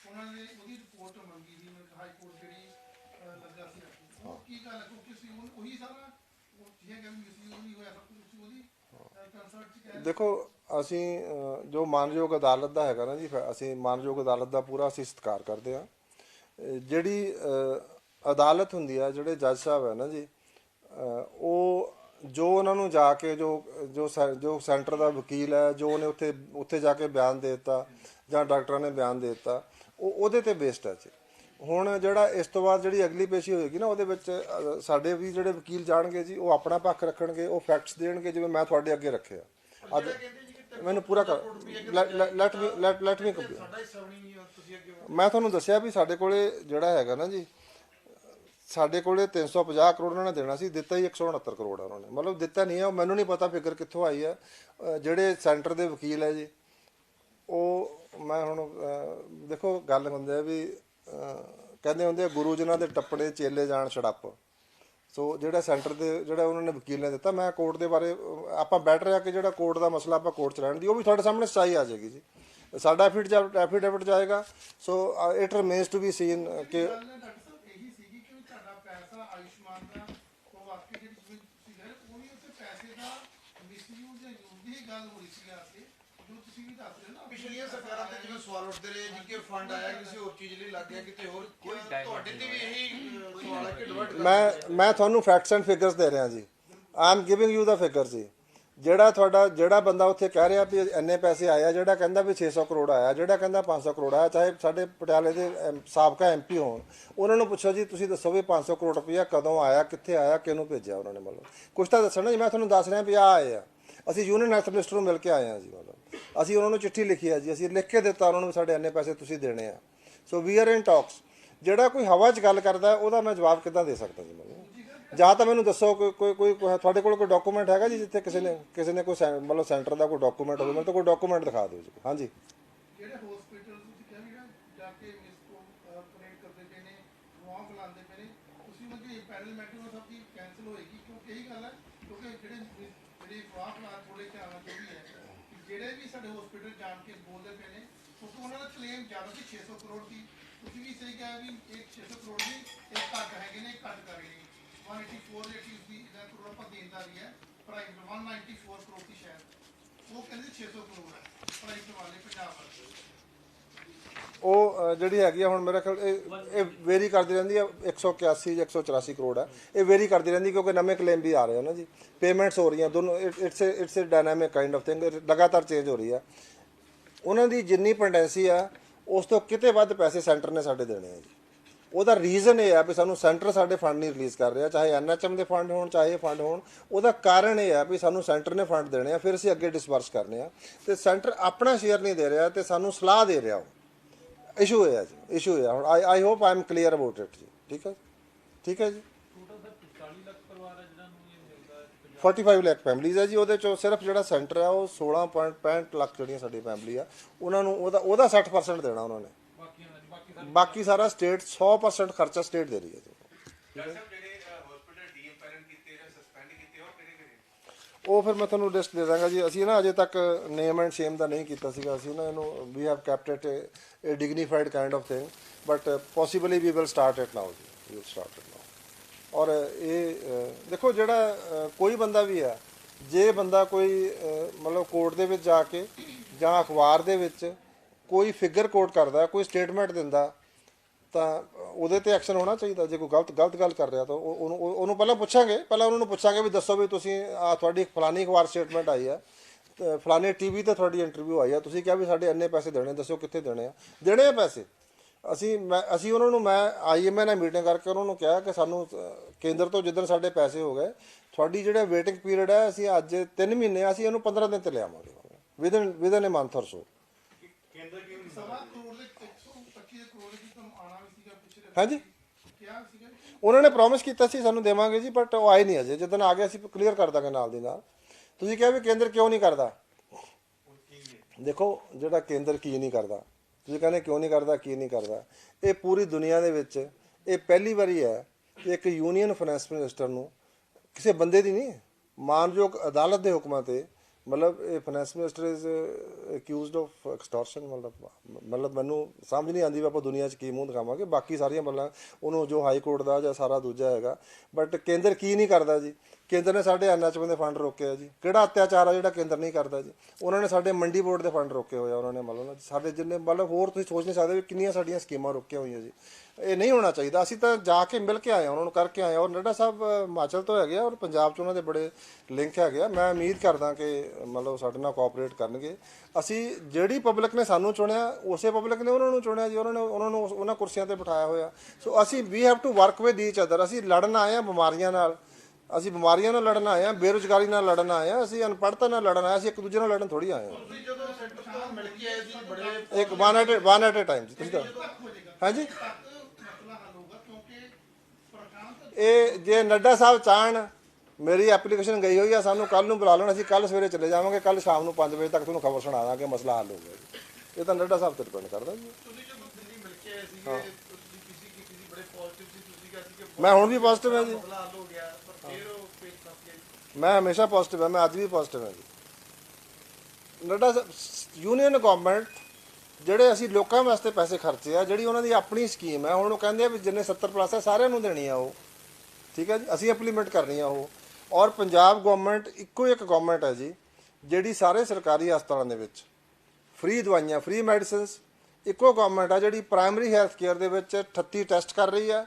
ਉਹਨਾਂ ਨੇ ਉਹਦੀ ਰਿਪੋਰਟ ਮੰਗੀ ਸੀ ਮੈਂ ਹਾਈ ਕੋਰਟ ਜਿਹੜੀ ਅਹ, ਲੱਗਾ ਸੀ ਉਹ ਕੀ ਗੱਲ ਹੈ ਕਿਉਂਕਿ ਸੀ ਉਹ ਉਹੀ ਸਾਰਾ ਉਹ ਜਿਹੇ ਗੱਲ ਮਿਸਯੂਜ਼ ਨਹੀਂ ਹੋਇਆ ਸਭ ਕੁਝ ਤੁਸੀਂ ਉਹਦੀ ਕੰਸਰਟ ਚ ਕਹਿ ਦੇਖੋ ਅਸੀਂ ਅਹ, ਜੋ ਮਾਨਯੋਗ ਅਦਾਲਤ ਦਾ ਹੈਗਾ ਨਾ ਜੀ ਫ- ਅਸੀਂ ਮਾਨਯੋਗ ਅਦਾਲਤ ਦਾ ਪੂਰਾ ਅਸੀਂ ਸਤਿਕਾਰ ਕਰਦੇ ਆ ਜਿਹੜੀ ਅਹ, ਅਦਾਲਤ ਹੁੰਦੀ ਆ ਜਿਹੜੇ ਜੱਜ ਸਾਹਿਬ ਹੈ ਨਾ ਜੀ ਅਹ, ਉਹ ਜੋ ਉਹਨਾਂ ਨੂੰ ਜਾ ਕੇ ਜੋ ਜੋ ਸੈ- ਜੋ ਸੈਂਟਰ ਦਾ ਵਕੀਲ ਹੈ ਜੋ ਉਹਨੇ ਉੱਥੇ ਉੱਥੇ ਜਾ ਕੇ ਬਿਆਨ ਦੇ ਦਿੱਤਾ ਜਾਂ ਡਾਕਟਰਾਂ ਨੇ ਬਿਆਨ ਦੇ ਦਿੱਤਾ ਉਹ ਉਹਦੇ ਤੇ ਬੇਸਡ ਹੈ ਜੀ। ਹੁਣ ਜਿਹੜਾ ਇਸ ਤੋਂ ਬਾਅਦ ਜਿਹੜੀ ਅਗਲੀ ਪੇਸ਼ੀ ਹੋਏਗੀ ਨਾ ਉਹਦੇ ਵਿੱਚ ਸਾਡੇ ਵੀ ਜਿਹੜੇ ਵਕੀਲ ਜਾਣਗੇ ਜੀ ਉਹ ਆਪਣਾ ਪੱਖ ਰੱਖਣਗੇ ਉਹ ਫੈਕਟਸ ਦੇਣਗੇ ਜਿਵੇਂ ਮੈਂ ਤੁਹਾਡੇ ਅੱਗੇ ਰੱਖਿਆ। ਅੱਜ ਮੈਨੂੰ ਪੂਰਾ ਕਰ let me let let me complete ਸਾਡਾ ਹਿੱਸਾ ਵੀ ਨਹੀਂ ਤੁਸੀਂ ਅੱਗੇ ਮੈਂ ਤੁਹਾਨੂੰ ਦੱਸਿਆ ਵੀ ਸਾਡੇ ਕੋਲੇ ਜਿਹੜਾ ਹੈਗਾ ਨਾ ਜੀ ਸਾਡੇ ਕੋਲੇ 350 ਕਰੋੜ ਉਹਨਾਂ ਨੇ ਦੇਣਾ ਸੀ, ਦਿੱਤਾ ਹੀ 169 ਕਰੋੜ ਆ ਉਹਨਾਂ ਨੇ। ਮਤਲਬ ਦਿੱਤਾ ਨਹੀਂ ਹੈ ਉਹ ਮੈਨੂੰ ਨਹੀਂ ਪਤਾ ਫਿਗਰ ਕਿੱਥੋਂ ਆਈ ਹੈ ਜਿਹੜੇ ਸੈਂਟਰ ਦੇ ਵਕੀਲ ਹੈ ਜੀ, ਉਹ ਮੈਂ ਹੁਣ ਦੇਖੋ, ਗੱਲ ਹੁੰਦੀ ਹੈ ਵੀ ਕਹਿੰਦੇ ਹੁੰਦੇ ਆ, ਗੁਰੂ ਜਨਾਂ ਦੇ ਟੱਪੜੇ ਚੇਲੇ ਜਾਣ ਛੜੱਪ। ਸੋ ਜਿਹੜਾ ਸੈਂਟਰ ਦੇ, ਜਿਹੜਾ ਉਹਨਾਂ ਨੇ ਵਕੀਲ ਨੇ ਦਿੱਤਾ, ਮੈਂ ਕੋਰਟ ਦੇ ਬਾਰੇ, ਆਪਾਂ ਬੈਟਰ ਆ ਕਿ ਜਿਹੜਾ ਕੋਰਟ ਦਾ ਮਸਲਾ ਆਪਾਂ ਕੋਰਟ ਚ ਰਹਿਣ ਦੀ, ਉਹ ਵੀ ਤੁਹਾਡੇ ਸਾਹਮਣੇ ਸਚਾਈ ਆ ਜਾਏਗੀ ਜੀ। ਸਾਡਾ ਐਫੀਡੇਵਿਟ ਐਫੀਡੇਵਿਟ ਜਾਏਗਾ so it remains to be seen ਕਿ ਗੱਲ ਨਾ ਡਾਕਟਰ ਸਾਹਿਬ ਇਹੀ ਸੀਗੀ ਕਿ ਵੀ ਤੁਹਾਡਾ ਪੈਸਾ ਆਯੁਸ਼ਮਾਨ ਦਾ ਉਹ ਵਾਕਈ ਜਿਹੜੀ ਜਿਵੇਂ ਤੁਸੀਂ ਗਏ ਉਹ ਵੀ ਉੱਥੇ ਪੈਸੇ ਦਾ ਮਿਸਯੂਜ਼ ਜਾਂ ਯੂਜ਼ ਦੀ ਹੀ ਗੱਲ ਹੋ ਰਹੀ ਸੀ ਆ ਕੇ ਜੋ ਤੁਸੀਂ ਵੀ ਦੱਸ ਰਹੇ ਹੋ ਨਾ ਪਿਛਲੀਆਂ ਸਰਕਾਰਾਂ ਤੇ ਜਿਵੇਂ ਸਵਾਲ ਉੱਠਦੇ ਰਹੇ ਜੀ ਕਿ ਫੰਡ ਆਇਆ ਕਿਸੇ ਹੋਰ ਚੀਜ਼ ਲਈ ਲੱਗ ਗਿਆ ਕਿਤੇ ਹੋਰ ਕਿਆ ਤੁਹਾਡੇ ਤੇ ਵੀ ਇਹੀ ਅਹ, ਸਵਾਲ ਹੈ ਕਿ ਡਿਵਰਟ ਮੈਂ ਮੈਂ ਤੁਹਾਨੂੰ ਫੈਕਟਸ ਐਂਡ ਫਿਗਰਸ ਦੇ ਰਿਹਾ ਜੀ। I am giving you the figure ਜੀ। ਜਿਹੜਾ ਤੁਹਾਡਾ ਜਿਹੜਾ ਬੰਦਾ ਉੱਥੇ ਕਹਿ ਰਿਹਾ ਵੀ ਇੰਨੇ ਪੈਸੇ ਆਇਆ ਜਿਹੜਾ ਕਹਿੰਦਾ ਵੀ 600 ਕਰੋੜ ਆਇਆ ਜਿਹੜਾ ਕਹਿੰਦਾ 500 ਕਰੋੜ ਆਇਆ ਚਾਹੇ ਸਾਡੇ ਪਟਿਆਲੇ ਦੇ ਐਮ, ਸਾਬਕਾ ਐਮਪੀ ਹੋਣ ਉਹਨਾਂ ਨੂੰ ਪੁੱਛੋ ਜੀ ਤੁਸੀਂ ਦੱਸੋ ਵੀ 500 ਕਰੋੜ ਰੁਪਇਆ ਕਦੋਂ ਆਇਆ ਕਿੱਥੇ ਆਇਆ ਕਿਹਨੂੰ ਭੇਜਿਆ ਉਹਨਾਂ ਨੇ ਮਤਲਬ? ਕੁਛ ਤਾਂ ਦੱਸਣਾ ਜੀ ਮੈਂ ਤੁਹਾਨੂੰ ਦੱਸ ਰਿਹਾ ਵੀ ਆ ਆਏ ਆ। ਅਸੀਂ ਯੂਨੀਅਨ ਹੈਲਥ ਮਿਨਿਸਟਰ ਨੂੰ ਮਿਲ ਕੇ ਆਏ ਹਾਂ ਜੀ ਮਤਲਬ। ਅਸੀਂ ਉਹਨਾਂ ਨੂੰ ਚਿੱਠੀ ਲਿਖੀ ਆ ਜੀ। ਅਸੀਂ ਲਿਖ ਕੇ ਦਿੱਤਾ, ਉਹਨਾਂ ਨੂੰ ਵੀ ਸਾਡੇ ਇੰਨੇ ਪੈਸੇ ਤੁਸੀਂ ਦੇਣੇ ਆ। So we are in talks ਜਿਹੜਾ ਕੋਈ ਹਵਾ 'ਚ ਗੱਲ ਕਰਦਾ ਉਹਦਾ ਮੈਂ ਜਵਾਬ ਕਿੱਦਾਂ ਦੇ ਸਕਦਾ ਜੀ ਮਤਲਬ? ਜਾਂ ਤਾਂ ਮੈਨੂੰ ਦੱਸੋ ਕੋਈ ਕੋਈ ਤੁਹਾਡੇ ਕੋਲ ਕੋਈ ਡਾਕੂਮੈਂਟ ਹੈਗਾ ਜੀ ਜਿੱਥੇ ਕਿਸੇ ਨੇ ਕਿਸੇ ਨੇ ਕੋਈ ਸੈਂ- ਮਤਲਬ ਸੈਂਟਰ ਦਾ ਕੋਈ ਡਾਕੂਮੈਂਟ ਹੋਵੇ? ਮੈਨੂੰ ਤਾਂ ਕੋਈ ਡਾਕੂਮੈਂਟ ਦਿਖਾ ਦਿਓ ਜੀ। ਹਾਂਜੀ। ਜਿਹੜੇ ਹਸਪੀਟਲ ਤੁਸੀਂ ਕਿਹਾ ਵੀ ਨਾ ਜਾ ਕੇ ਮਿਸਕੋ ਆਪਰੇਟ ਕਰਦੇ ਪਏ ਨੇ ਫੋਰਮ ਫਲਾਉਂਦੇ ਪਏ ਨੇ ਤੁਸੀਂ ਉਹਨਾਂ ਦੀ ਪੈਨਲ ਮੈਟਿੰਗ ਸਭ ਦੀ ਕੈਨਸਲ ਹੋਏਗੀ ਕਿਉਂਕਿ ਇਹੀ ਗੱਲ ਹੈ ਕਿਉਂਕਿ ਜਿਹੜੇ ਜਿਹੜੀ ਫੋਰਮ ਫਲਾਣ ਥੋੜੇ ਧਿਆਨ ਨਾਲ ਚਾਹੀਦੀ ਹੈ ਕਿ ਜਿਹੜੇ ਵੀ ਸਾਡੇ ਹਸਪੀਟਲ ਜਾਣ ਕੇ ਬੋਲਦੇ ਪਏ ਨੇ ਕਿਉਂਕਿ ਉਹਨਾਂ ਦਾ ਕਲੇਮ ਜ਼ਿਆਦਾ ਸੀ 600 ਕਰੋੜ ਦੀ। ਤੁਸੀਂ ਵੀ ਸਹੀ ਕਿਹਾ ਵੀ ਇਹ 600 ਕਰੋੜ ਦੀ ਇਹ ਘੱਟ ਹੈਗੇ ਨੇ ਘੱਟ ਕਰ ਰਹੇ ਨੇ। 184 ਜਿਹੜੀ ਉਸਦੀ ਇਹਦਾ ਕਰੋੜ ਆਪਾਂ ਦੇਣਦਾਰੀ ਹੈ। ਪ੍ਰਾਈਵੇਟ 194 ਕਰੋੜ ਦੀ ਸ਼ਾਇਦ। ਉਹ ਕਹਿੰਦੇ 600 ਕਰੋੜ ਹੈ ਪ੍ਰਾਈਵੇਟ ਵਾਲੇ ਪੰਜਾਬ ਵਾਲੇ। ਉਹ ਜਿਹੜੀ ਹੈਗੀ ਆ, ਹੁਣ ਮੇਰੇ ਖਿਆਲ ਇਹ ਇਹ ਵੇਰੀ ਕਰਦੀ ਰਹਿੰਦੀ ਆ 181 ਜਾਂ 184 ਕਰੋੜ ਆ ਇਹ ਵੇਰੀ ਕਰਦੀ ਰਹਿੰਦੀ ਕਿਉਂਕਿ ਨਵੇਂ ਕਲੇਮ ਵੀ ਆ ਰਹੇ ਆ ਜੀ। ਪੇਮੈਂਟਸ ਹੋ ਰਹੀਆਂ, ਦੋਨੋਂ it's it's a dynamic kind of thing ਲਗਾਤਾਰ ਚੇਂਜ ਹੋ ਰਹੀ ਆ। ਉਹਨਾਂ ਦੀ ਜਿੰਨੀ ਪੈਂਡੈਂਸੀ ਆ, ਉਸ ਤੋਂ ਕਿਤੇ ਵੱਧ ਪੈਸੇ ਸੈਂਟਰ ਨੇ ਸਾਡੇ ਦੇਣੇ ਆ ਜੀ। ਉਹਦਾ ਰੀਜ਼ਨ ਇਹ ਆ ਵੀ ਸਾਨੂੰ ਸੈਂਟਰ ਸਾਡੇ ਫੰਡ ਨਹੀਂ ਰਿਲੀਜ਼ ਕਰ ਰਿਹਾ, ਚਾਹੇ ਐਨਐਚਐਮ ਦੇ ਫੰਡ ਹੋਣ, ਚਾਹੇ ਇਹ ਫੰਡ ਹੋਣ। ਉਹਦਾ ਕਾਰਨ ਇਹ ਆ ਵੀ ਸਾਨੂੰ ਸੈਂਟਰ ਨੇ ਫੰਡ ਦੇਣੇ ਆ, ਫਿਰ ਅਸੀਂ ਅੱਗੇ ਡਿਸਬਰਸ ਕਰਨੇ ਆ। ਤੇ ਸੈਂਟਰ ਆਪਣਾ ਸ਼ੇਅਰ ਨਹੀਂ ਦੇ ਰਿਹਾ ਤੇ ਸਾਨੂੰ ਸਲਾਹ ਦੇ ਰਿਹਾ ਉਹ। ਇਸ਼ੂ ਹੈ ਜੀ ਇਸ਼ੂ ਹੈ ਹੁਣ I I hope I am clear about it ਜੀ। ਠੀਕ ਹੈ ਠੀਕ ਹੈ ਜੀ ਟੋਟਲ ਸਰ 40 ਲੱਖ ਪਰਿਵਾਰ ਹੈ ਜਿਹਨਾਂ ਨੂੰ ਇਹ ਮਿਲਦਾ ਹੈ 45 ਲੱਖ ਫੈਮਲੀਜ਼ ਹੈ ਜੀ, ਉਹਦੇ ਚੋਂ ਸਿਰਫ ਜਿਹੜਾ ਸੈਂਟਰ ਆ, ਉਹ 16.65 ਲੱਖ ਜਿਹੜੀਆਂ ਸਾਡੀ ਫੈਮਲੀ ਆ, ਉਹਨਾਂ ਨੂੰ ਉਹਦਾ ਉਹਦਾ 60% ਦੇਣਾ ਉਹਨਾਂ ਨੇ। ਬਾਕੀ ਸਾਰਾ ਸਟੇਟ 100% ਖਰਚਾ ਸਟੇਟ ਦੇ ਰਹੀ ਹੈ ਉਹ ਫਿਰ ਮੈਂ ਤੁਹਾਨੂੰ ਲਿਸਟ ਦੇ ਦਾਂਗਾ ਜੀ। ਅਸੀਂ ਨਾ ਅਜੇ ਤੱਕ ਨੇਮ ਐਂਡ ਸ਼ੇਮ ਦਾ ਨਹੀਂ ਕੀਤਾ ਸੀਗਾ। ਅਸੀਂ ਨਾ ਇਹਨੂੰ we have kept it a dignified kind of thing but possibly we will start it now ਜੀ। ਵੀ ਵਿਲ ਸਟਾਰਟ ਔਰ ਇਹ ਦੇਖੋ ਜਿਹੜਾ ਕੋਈ ਬੰਦਾ ਵੀ ਆ ਜੇ ਬੰਦਾ ਕੋਈ ਮਤਲਬ ਕੋਰਟ ਦੇ ਵਿੱਚ ਜਾ ਕੇ ਜਾਂ ਅਖਬਾਰ ਦੇ ਵਿੱਚ ਕੋਈ ਫਿਗਰ ਕੋਟ ਕਰਦਾ, ਕੋਈ ਸਟੇਟਮੈਂਟ ਦਿੰਦਾ, ਤਾਂ ਉਹਦੇ ਤੇ ਐਕਸ਼ਨ ਹੋਣਾ ਚਾਹੀਦਾ। ਜੇ ਕੋਈ ਗਲਤ ਗਲਤ ਗੱਲ ਕਰ ਰਿਹਾ ਤਾਂ ਉਹਨੂੰ ਉਹਨੂੰ ਪਹਿਲਾਂ ਪੁੱਛਾਂਗੇ। ਪਹਿਲਾਂ ਉਹਨਾਂ ਨੂੰ ਪੁੱਛਾਂਗੇ ਵੀ ਦੱਸੋ ਵੀ ਤੁਸੀਂ ਆਹ ਤੁਹਾਡੀ ਫਲਾਨੀ ਅਖਬਾਰ ਸਟੇਟਮੈਂਟ ਆਈ ਆ, ਤੇ ਫਲਾਣੇ ਟੀਵੀ ਤੇ ਤੁਹਾਡੀ ਇੰਟਰਵਿਊ ਆਈ ਆ, ਤੁਸੀਂ ਕਿਹਾ ਵੀ ਸਾਡੇ ਇੰਨੇ ਪੈਸੇ ਦੇਣੇ, ਦੱਸੋ ਕਿੱਥੇ ਦੇਣੇ ਆ। ਦੇਣੇ ਆ ਪੈਸੇ। ਅਸੀਂ ਮੈਂ ਅਸੀਂ ਉਹਨਾਂ ਨੂੰ ਮੈਂ ਆਈਐਮਏ ਨਾਲ ਮੀਟਿੰਗ ਕਰਕੇ ਉਹਨਾਂ ਨੂੰ ਕਿਹਾ ਕਿ ਸਾਨੂੰ ਕੇਂਦਰ ਤੋਂ ਜਿੱਦਣ ਸਾਡੇ ਪੈਸੇ ਹੋ ਗਏ ਤੁਹਾਡੀ ਜਿਹੜਾ ਵੇਟਿੰਗ ਪੀਰੀਅਡ ਹੈ ਅਸੀਂ ਅੱਜ 3 ਮਹੀਨੇ ਅਸੀਂ ਇਹਨੂੰ 15 ਦਿਨ ਤੇ ਲਿਆਵਾਂਗੇ। Within within a month or so ਸਵਾ ਕਰੋੜ ਦੇ 125 ਕਰੋੜ ਦੀ ਤੁਹਾਨੂੰ ਆਣਾ ਵੀ ਸੀਗਾ ਪਿਛਲੇ ਹਾਂਜੀ। ਉਹਨਾਂ ਨੇ ਪ੍ਰੋਮਿਸ ਕੀਤਾ ਸੀ ਸਾਨੂੰ ਦੇਵਾਂਗੇ ਜੀ ਬਟ ਉਹ ਆਏ ਨਹੀਂ ਅਜੇ। ਜਦੋਂ ਆ ਗਏ ਅਸੀਂ ਕਲੀਅਰ ਕਰ ਦਾਂਗੇ ਨਾਲ ਦੀ ਨਾਲ। ਤੁਸੀਂ ਕਿਹਾ ਵੀ ਕੇਂਦਰ ਕਿਉਂ ਨਹੀਂ ਕਰਦਾ? ਦੇਖੋ ਜਿਹੜਾ ਕੇਂਦਰ ਕੀ ਨਹੀਂ ਕਰਦਾ। ਤੁਸੀਂ ਕਹਿੰਦੇ ਕਿਉਂ ਨਹੀਂ ਕਰਦਾ, ਕੀ ਨਹੀਂ ਕਰਦਾ? ਇਹ ਪੂਰੀ ਦੁਨੀਆ ਦੇ ਵਿੱਚ ਇਹ ਪਹਿਲੀ ਵਾਰੀ ਹੈ ਕਿ ਇੱਕ ਯੂਨੀਅਨ ਫਾਈਨੈਂਸ ਮਿਨਿਸਟਰ ਨੂੰ ਕਿਸੇ ਬੰਦੇ ਦੀ ਨਹੀਂ, ਮਾਨਯੋਗ ਅਦਾਲਤ ਦੇ ਹੁਕਮਾਂ ਤੇ, ਮਤਲਬ ਇਹ finance minister is accused of extortion ਮਤਲਬ ਮਤਲਬ ਮੈਨੂੰ ਸਮਝ ਨਹੀਂ ਆਉਂਦੀ ਵੀ ਆਪਾਂ ਦੁਨੀਆ 'ਚ ਕੀ ਮੂੰਹ ਦਿਖਾਵਾਂਗੇ। ਬਾਕੀ ਸਾਰੀਆਂ ਗੱਲਾਂ ਉਹਨੂੰ ਜੋ ਹਾਈ ਕੋਰਟ ਦਾ ਜਾਂ ਸਾਰਾ ਦੂਜਾ ਹੈਗਾ। ਬਟ ਕੇਂਦਰ ਕੀ ਨਹੀਂ ਕਰਦਾ ਜੀ? ਕੇਂਦਰ ਨੇ ਸਾਡੇ ਐਨਐਚਐਮ ਦੇ ਫੰਡ ਰੋਕੇ ਆ ਜੀ। ਕਿਹੜਾ ਅਤਿਆਚਾਰ ਆ ਜਿਹੜਾ ਕੇਂਦਰ ਨਹੀਂ ਕਰਦਾ ਜੀ? ਉਹਨਾਂ ਨੇ ਸਾਡੇ ਮੰਡੀ ਬੋਰਡ ਦੇ ਫੰਡ ਰੋਕੇ ਹੋਏ ਆ, ਉਹਨਾਂ ਨੇ ਮਤਲਬ ਨਾ ਸਾਡੇ ਜਿੰਨੇ ਮਤਲਬ ਹੋਰ ਤੁਸੀਂ ਸੋਚ ਨਹੀਂ ਸਕਦੇ ਵੀ ਕਿੰਨੀਆਂ ਸਾਡੀਆਂ ਸਕੀਮਾਂ ਰੋਕੀਆਂ ਹੋਈਆਂ ਜੀ। ਇਹ ਨਹੀਂ ਹੋਣਾ ਚਾਹੀਦਾ। ਅਸੀਂ ਤਾਂ ਜਾ ਕੇ ਮਿਲ ਕੇ ਆਏ ਹਾਂ ਉਹਨਾਂ ਨੂੰ ਕਰਕੇ ਆਏ ਹਾਂ ਔਰ ਨੱਡਾ ਸਾਹਿਬ, ਹਿਮਾਚਲ ਤੋਂ ਹੈਗੇ ਆ ਔਰ ਪੰਜਾਬ 'ਚ ਉਹਨਾਂ ਦੇ ਬੜੇ ਲਿੰਕ ਹੈਗੇ ਆ। ਮੈਂ ਉਮੀਦ ਕਰਦਾ ਕਿ ਮਤਲਬ ਸਾਡੇ ਨਾਲ ਕੋਆਪਰੇਟ ਕਰਨਗੇ। ਅਸੀਂ ਜਿਹੜੀ ਪਬਲਿਕ ਨੇ ਸਾਨੂੰ ਚੁਣਿਆ, ਉਸੇ ਪਬਲਿਕ ਨੇ ਉਹਨਾਂ ਨੂੰ ਚੁਣਿਆ ਜੀ। ਉਹਨਾਂ ਨੇ, ਉਹਨਾਂ ਨੂੰ ਉਸ- ਉਹਨਾਂ ਕੁਰਸੀਆਂ ਤੇ ਬਿਠਾਇਆ ਹੋਇਆ। ਸੋ ਅਸੀਂ we have to work with each other ਅਸੀਂ ਲੜਨ ਆਏ ਆ ਬਿਮਾਰੀਆਂ ਨਾਲ। ਅਸੀਂ ਬਿਮਾਰੀਆਂ ਨਾਲ ਲੜਨ ਆਏ ਆ ਬੇਰੁਜ਼ਗਾਰੀ ਨਾਲ ਲੜਨ ਆਏ ਆ ਅਸੀਂ ਅਨਪੜ੍ਹਤਾ ਨਾਲ ਲੜਨ ਆਏ ਅਸੀਂ ਇੱਕ ਦੂਜੇ ਨਾਲ ਲੜਨ ਥੋੜੀ ਆਏ ਆ ਤੁਸੀਂ ਜਦੋਂ ਸੈਂਟਰ ਤੋਂ ਮਿਲ ਕੇ ਆਏ ਸੀ ਬੜੇ ਇੱਕ one at one at a time ਜੀ ਤੁਸੀਂ ਹਾਂਜੀ? ਇਹ ਜੇ ਨੱਡਾ ਸਾਹਿਬ ਚਾਹਣ ਮੇਰੀ ਐਪਲੀਕੇਸ਼ਨ ਗਈ ਹੋਈ ਆ ਸਾਨੂੰ ਕੱਲ ਨੂੰ ਬੁਲਾ ਲੈਣ ਅਸੀਂ ਕੱਲ ਸਵੇਰੇ ਚਲੇ ਜਾਵਾਂਗੇ ਕੱਲ ਸ਼ਾਮ ਨੂੰ 5 ਵਜੇ ਤੱਕ ਤੁਹਾਨੂੰ ਖਬਰ ਸੁਣਾ ਦਾਂਗੇ ਮਸਲਾ ਹੱਲ ਹੋ ਗਿਆ ਜੀ। ਇਹ ਤਾਂ ਨੱਡਾ ਸਾਹਿਬ ਤੇ ਡਿਪੈਂਡ ਕਰਦਾ ਜੀ। ਤੁਸੀਂ ਜਦੋਂ ਦਿੱਲੀ ਮਿਲ ਕੇ ਆਏ ਸੀਗੇ ਤੁਸੀਂ ਕਿਸੇ ਕੀਤੀ ਸੀ ਬੜੇ ਪੋਜ਼ਿਟਿਵ ਸੀ ਤੁਸੀਂ ਕਿਹਾ ਸੀ ਕਿ ਮੈਂ ਹੁਣ ਵੀ ਪੋਜ਼ਿਟਿਵ ਹਾਂ ਜੀ ਮਸਲਾ ਹੱਲ ਹੋ ਗਿਆ ਪਰ ਫਿਰ ਉਹ ਪੇਸ਼ ਫਸ ਗਿਆ ਜੀ। ਮੈਂ ਹਮੇਸ਼ਾ ਪੋਜ਼ਿਟਿਵ ਹਾਂ, ਮੈਂ ਅੱਜ ਵੀ ਪੋਜ਼ਿਟਿਵ ਹਾਂ ਜੀ। ਨੱਡਾ ਯੂਨੀਅਨ ਗਵਰਨਮੈਂਟ ਜਿਹੜੇ ਅਸੀਂ ਲੋਕਾਂ ਵਾਸਤੇ ਪੈਸੇ ਖਰਚੇ ਆ, ਜਿਹੜੀ ਉਹਨਾਂ ਦੀ ਆਪਣੀ ਸਕੀਮ ਹੈ, ਹੁਣ ਉਹ ਕਹਿੰਦੇ ਆ ਵੀ ਜਿੰਨੇ 70 ਪਲੱਸ ਹੈ ਸਾਰਿਆਂ ਨੂੰ ਦੇਣੀ ਆ ਉਹ। ਠੀਕ ਹੈ ਜੀ? ਅਸੀਂ ਇੰਪਲੀਮੈਂਟ ਕਰਨੀ ਆ ਉਹ। ਔਰ ਪੰਜਾਬ ਗਵਰਨਮੈਂਟ ਇੱਕੋ ਇੱਕ ਗਵਰਨਮੈਂਟ ਹੈ ਜੀ, ਜਿਹੜੀ ਸਾਰੇ ਸਰਕਾਰੀ ਹਸਪਤਾਲਾਂ ਦੇ ਵਿੱਚ ਫ੍ਰੀ ਦਵਾਈਆਂ ਫ੍ਰੀ ਮੈਡੀਸਿਨਸ ਇੱਕੋ ਗਵਰਨਮੈਂਟ ਆ ਜਿਹੜੀ ਪ੍ਰਾਇਮਰੀ ਹੈਲਥ ਕੇਅਰ ਦੇ ਵਿੱਚ 38 ਟੈਸਟ ਕਰ ਰਹੀ ਆ।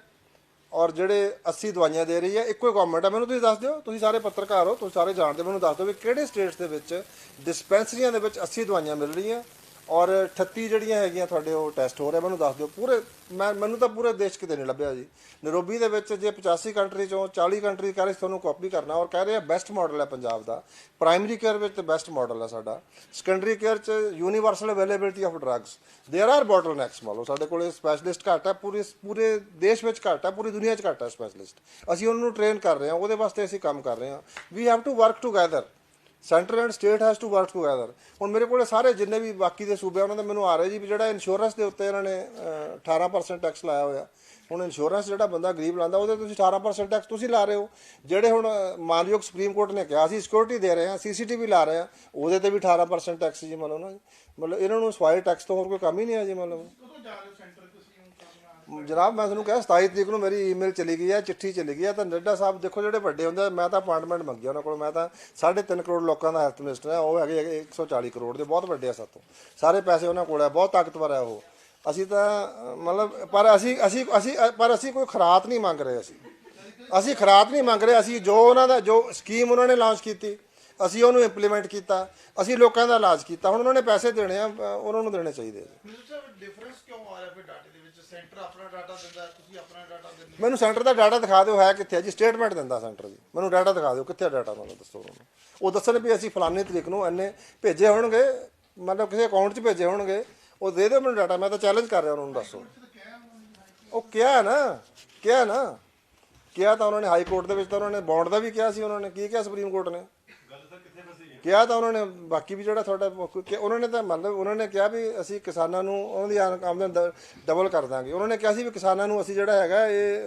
ਔਰ ਜਿਹੜੇ 80 ਦਵਾਈਆਂ ਦੇ ਰਹੀ ਹੈ ਇੱਕੋ ਹੀ ਗਵਰਨਮੈਂਟ ਹੈ ਮੈਨੂੰ ਤੁਸੀਂ ਦੱਸ ਦਿਓ ਤੁਸੀਂ ਸਾਰੇ ਪੱਤਰਕਾਰ ਹੋ ਤੁਸੀਂ ਸਾਰੇ ਜਾਣਦੇ ਹੋ, ਮੈਨੂੰ ਦੱਸ ਦਿਓ ਵੀ ਕਿਹੜੇ ਸਟੇਟਸ ਦੇ ਵਿੱਚ ਡਿਸਪੈਂਸਰੀਆਂ ਦੇ ਵਿੱਚ 80 ਦਵਾਈਆਂ ਮਿਲ ਰਹੀਆਂ। ਔਰ 38 ਜਿਹੜੀਆਂ ਹੈਗੀਆਂ ਤੁਹਾਡੇ ਉਹ ਟੈਸਟ ਹੋ ਰਹੇ ਮੈਨੂੰ ਦੱਸ ਦਿਓ ਪੂਰੇ ਮੈਂ ਮੈਨੂੰ ਤਾਂ ਪੂਰੇ ਦੇਸ਼ ਕਿਤੇ ਨਹੀਂ ਲੱਭਿਆ ਜੀ ਨੈਰੋਬੀ ਦੇ ਵਿੱਚ ਜੇ 85 ਕੰਟਰੀ ਚੋਂ 40 ਕੰਟਰੀ ਕਹਿ ਰਹੇ ਸੀ ਤੁਹਾਨੂੰ ਕਾਪੀ ਕਰਨਾ ਔਰ ਕਹਿ ਰਹੇ ਆ ਬੈਸਟ ਮਾਡਲ ਹੈ ਪੰਜਾਬ ਦਾ ਪ੍ਰਾਇਮਰੀ ਕੇਅਰ ਵਿੱਚ ਤੇ ਬੈਸਟ ਮਾਡਲ ਹੈ ਸਾਡਾ ਸੈਕੰਡਰੀ ਕੇਅਰ ਚ universal availability of drugs there are bottlenecks ਮੰਨ ਲਓ ਸਾਡੇ ਕੋਲੇ ਸਪੈਸ਼ਲਿਸਟ ਘੱਟ ਹੈ ਪੂਰੇ ਪੂਰੇ ਦੇਸ਼ ਵਿੱਚ ਘੱਟ ਹੈ ਪੂਰੀ ਦੁਨੀਆ 'ਚ ਘੱਟ ਹੈ ਸਪੈਸ਼ਲਿਸਟ ਅਸੀਂ ਉਹਨਾਂ ਨੂੰ ਟ੍ਰੇਨ ਕਰ ਰਹੇ ਹਾਂ ਉਹਦੇ ਵਾਸਤੇ ਅਸੀਂ ਕੰਮ ਕਰ ਰਹੇ ਹਾਂ we have to work together centre and state has to work together ਹੁਣ ਮੇਰੇ ਕੋਲੇ ਸਾਰੇ ਜਿੰਨੇ ਵੀ ਬਾਕੀ ਦੇ ਸੂਬੇ ਉਹਨਾਂ ਦਾ ਮੈਨੂੰ ਆ ਰਿਹਾ ਜੀ ਵੀ ਜਿਹੜਾ ਇੰਸ਼ੋਰੈਂਸ ਦੇ ਉੱਤੇ ਇਹਨਾਂ ਨੇ ਅਹ, 18% ਟੈਕਸ ਲਾਇਆ ਹੋਇਆ। ਹੁਣ ਇੰਸ਼ੋਰੈਂਸ ਜਿਹੜਾ ਬੰਦਾ ਗਰੀਬ ਲਾਂਦਾ ਉਹਦੇ ਤੁਸੀਂ 18% ਟੈਕਸ ਤੁਸੀਂ ਲਾ ਰਹੇ ਹੋ। ਜਿਹੜੇ ਹੁਣ ਮਾਨਯੋਗ ਸੁਪਰੀਮ ਕੋਰਟ ਨੇ ਕਿਹਾ ਅਸੀਂ ਸਿਕਿਉਰਿਟੀ ਦੇ ਰਹੇ ਹਾਂ ਸੀਸੀਟੀਵੀ ਲਾ ਰਹੇ ਹਾਂ ਉਹਦੇ ਤੇ ਵੀ 18% ਟੈਕਸ ਜੀ ਮਤਲਬ ਨਾ ਮਤਲਬ ਇਹਨਾਂ ਨੂੰ ਸਵਾਈ ਟੈਕਸ ਤੋਂ ਹੋਰ ਕੋਈ ਕੰਮ ਹੀ ਨਹੀਂ ਹੈ ਜੀ ਮਤਲਬ। ਕਦੋਂ ਜਾ ਰਹੇ ਸੈਂਟਰ ਜਨਾਬ ਮੈਂ ਤੁਹਾਨੂੰ ਕਿਹਾ 27 ਤਰੀਕ ਨੂੰ ਮੇਰੀ ਈਮੇਲ ਚਲੀ ਗਈ ਹੈ ਚਿੱਠੀ ਚਲੀ ਗਈ ਹੈ ਤਾਂ ਨੱਡਾ ਸਾਹਿਬ ਦੇਖੋ ਜਿਹੜੇ ਵੱਡੇ ਹੁੰਦੇ ਆ, ਮੈਂ ਤਾਂ ਅਪਾਇੰਟਮੈਂਟ ਮੰਗੀ ਉਹਨਾਂ ਕੋਲ। ਮੈਂ ਤਾਂ 3.5 ਕਰੋੜ ਲੋਕਾਂ ਦਾ ਹੈਲਥ ਮਿਨਿਸਟਰ ਹੈ ਉਹ ਹੈਗੇ ਹੈਗੇ 140 ਕਰੋੜ ਦੇ ਬਹੁਤ ਵੱਡੇ ਆ ਸਾਤੋਂ। ਸਾਰੇ ਪੈਸੇ ਉਹਨਾਂ ਕੋਲ ਹੈ ਬਹੁਤ ਤਾਕਤਵਰ ਹੈ ਉਹ। ਅਸੀਂ ਤਾਂ ਮਤਲਬ ਪਰ ਅਸੀਂ ਅਸੀਂ ਅਸੀਂ ਪਰ ਅਸੀਂ ਕੋਈ ਖਰਾਤ ਨਹੀਂ ਮੰਗ ਰਹੇ ਅਸੀਂ। ਅਸੀਂ ਖਰਾਤ ਨਹੀਂ ਮੰਗ ਰਹੇ ਅਸੀਂ ਜੋ ਉਹਨਾਂ ਦਾ ਜੋ ਸਕੀਮ ਉਹਨਾਂ ਨੇ ਲਾਂਚ ਕੀਤੀ ਅਸੀਂ ਉਹਨੂੰ ਇੰਪਲੀਮੈਂਟ ਕੀਤਾ ਅਸੀਂ ਲੋਕਾਂ ਦਾ ਇਲਾਜ ਕੀਤਾ। ਹੁਣ ਉਹਨਾਂ ਨੇ ਪੈਸੇ ਦੇਣੇ ਆ ਉਹਨਾਂ ਨੂੰ ਦੇਣੇ ਚਾਹੀਦੇ ਆ ਡਿਫਰੈਂਸ ਕਿਉਂ ਆ ਰਿਹਾ ਫਿਰ ਡਾਟੇ ਸੈਂਟਰ ਆਪਣਾ ਡਾਟਾ ਦਿੰਦਾ ਤੁਸੀਂ ਆਪਣਾ ਡਾਟਾ ਦਿੰਦੇ ਮੈਨੂੰ ਸੈਂਟਰ ਦਾ ਡਾਟਾ ਦਿਖਾ ਦਿਓ ਹੈ ਕਿੱਥੇ ਹੈ ਜੀ ਸਟੇਟਮੈਂਟ ਦਿੰਦਾ ਸੈਂਟਰ ਦੀ। ਮੈਨੂੰ ਡਾਟਾ ਦਿਖਾ ਦਿਓ ਕਿੱਥੇ ਡਾਟਾ ਮੈਨੂੰ ਦੱਸੋ ਉਹਨੂੰ। ਉਹ ਦੱਸਣ ਵੀ ਅਸੀਂ ਫਲਾਨੀ ਤਰੀਕ ਨੂੰ ਇੰਨੇ ਭੇਜੇ ਹੋਣਗੇ, ਮਤਲਬ ਕਿਸੇ ਅਕਾਊਂਟ 'ਚ ਭੇਜੇ ਹੋਣਗੇ, ਉਹ ਦੇ ਦਿਓ ਮੈਨੂੰ ਡਾਟਾ ਮੈਂ ਤਾਂ ਚੈਲੰਜ ਕਰ ਰਿਹਾ ਉਹਨਾਂ ਨੂੰ ਦੱਸੋ। ਉਹ ਕਿਹਾ ਨਾ ਕਿਹਾ ਨਾ। ਕਿਹਾ ਤਾਂ ਉਹਨਾਂ ਨੇ ਹਾਈ ਕੋਰਟ ਦੇ ਵਿੱਚ ਤਾਂ ਉਹਨਾਂ ਨੇ ਬੌਂਡ ਦਾ ਵੀ ਕਿਹਾ ਸੀ, ਉਹਨਾਂ ਨੇ ਕੀ ਕਿਹਾ ਸੁਪਰੀਮ ਕੋਰਟ ਨੇ? ਕਿਹਾ ਤਾਂ ਉਹਨਾਂ ਨੇ, ਬਾਕੀ ਵੀ ਜਿਹੜਾ ਤੁਹਾਡਾ ਮੁੱਖ- ਕਿ ਉਹਨਾਂ ਨੇ ਤਾਂ ਮਤਲਬ ਉਹਨਾਂ ਨੇ ਕਿਹਾ ਵੀ ਅਸੀਂ ਕਿਸਾਨਾਂ ਨੂੰ ਉਹਨਾਂ ਦੀ ਆਮ- ਆਮਦਨ ਡ- ਡਬਲ ਕਰ ਦਾਂਗੇ। ਉਹਨਾਂ ਨੇ ਕਿਹਾ ਸੀ ਵੀ ਕਿਸਾਨਾਂ ਨੂੰ ਅਸੀਂ ਜਿਹੜਾ ਹੈਗਾ ਇਹ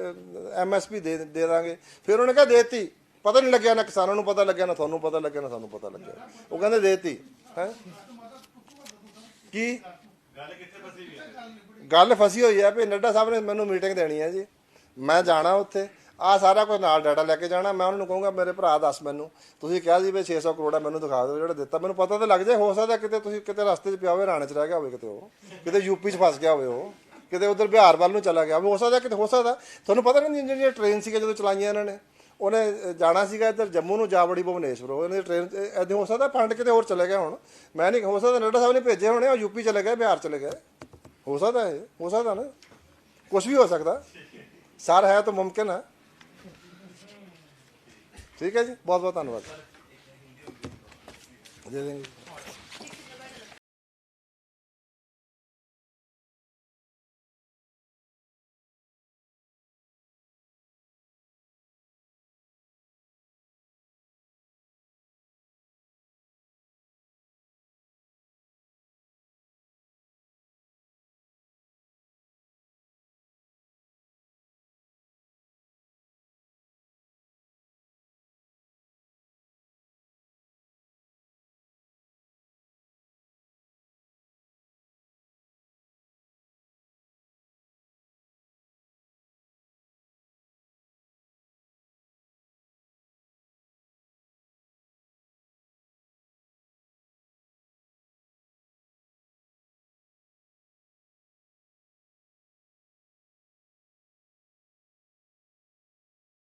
ਐਮਐਸਪੀ ਦੇ ਦੇ ਦਾਂਗੇ। ਫਿਰ ਉਹਨਾਂ ਨੇ ਕਿਹਾ ਦੇਤੀ। ਪਤਾ ਨਹੀਂ ਲੱਗਿਆ ਨਾ ਕਿਸਾਨਾਂ ਨੂੰ ਪਤਾ ਲੱਗਿਆ, ਨਾ ਤੁਹਾਨੂੰ ਪਤਾ ਲੱਗਿਆ, ਨਾ ਸਾਨੂੰ ਪਤਾ ਲੱਗਿਆ। ਉਹ ਕਹਿੰਦੇ ਦੇਤੀ, ਹੈ? ਕੀ? ਗੱਲ ਫਸੀ ਹੋਈ ਹੈ ਵੀ ਨੱਡਾ ਸਾਹਿਬ ਨੇ ਮੈਨੂੰ ਮੀਟਿੰਗ ਦੇਣੀ ਹੈ ਜੀ। ਮੈਂ ਜਾਣਾ ਉੱਥੇ। ਆ ਸਾਰਾ ਕੁਝ ਨਾਲ ਡਾਟਾ ਲੈ ਕੇ ਜਾਣਾ, ਮੈਂ ਉਹਨਾਂ ਨੂੰ ਕਹੂੰਗਾ, ਮੇਰੇ ਭਰਾ ਦੱਸ ਮੈਨੂੰ। ਤੁਸੀਂ ਕਿਹਾ ਸੀ ਵੀ 600 ਕਰੋੜ ਆ, ਮੈਨੂੰ ਦਿਖਾ ਦਿਓ ਜਿਹੜਾ ਦਿੱਤਾ। ਮੈਨੂੰ ਪਤਾ ਤਾਂ ਲੱਗ ਜਾਏ, ਹੋ ਸਕਦਾ ਕਿਤੇ ਤੁਸੀਂ ਕਿਤੇ ਰਸਤੇ 'ਚ ਪਿਆ ਹੋਵੇ, ਰਾਣੇ 'ਚ ਰਹਿ ਗਿਆ ਹੋਵੇ ਕਿਤੇ ਉਹ। ਕਿਤੇ ਯੂਪੀ 'ਚ ਫਸ ਗਿਆ ਹੋਵੇ ਉਹ। ਕਿਤੇ ਉਧਰ ਬਿਹਾਰ ਵੱਲ ਨੂੰ ਚਲਾ ਗਿਆ ਹੋਵੇ, ਹੋ ਸਕਦਾ ਕਿਤੇ, ਹੋ ਸਕਦਾ। ਤੁਹਾਨੂੰ ਪਤਾ ਨਹੀਂ ਜਿਹੜੀਆਂ ਟ੍ਰੇਨ ਸੀਗੇ ਜਦੋਂ ਚਲਾਈਆਂ ਇਹਨਾਂ ਨੇ, ਉਹਨੇ ਜਾਣਾ ਸੀਗਾ ਇੱਧਰ ਜੰਮੂ ਨੂੰ ਜਾ ਵੜੀ ਭੁਵਨੇਸ਼ਵਰ ਉਹਨੇ ਟ੍ਰੇਨ ਐਦੇ ਹੋ ਸਕਦਾ ਫੰਡ ਕਿਤੇ ਹੋਰ ਚਲੇ ਗਿਆ ਹੁਣ। ਮੈਂ ਨਹੀਂ, ਹੋ ਸਕਦਾ ਨੱਡਾ ਸਾਹਿਬ ਨੇ ਭੇਜੇ ਹੋਣੇ, ਉਹ ਯੂਪੀ ਚਲੇ ਗਏ, ਬਿਹਾਰ ਚਲੇ ਗਏ। ਹੋ ਸਕਦਾ ਹੈ ਹੋ ਸਕਦਾ ਨਾ। ਕੁਝ ਵੀ ਹੋ ਸਕਦਾ। ਸਰ ਹੈ ਤਾਂ ਮੁਮਕਿਨ ਹੈ। ਠੀਕ ਹੈ ਜੀ ਬਹੁਤ ਬਹੁਤ ਧੰਨਵਾਦ। ਦੇ ਦੇंगे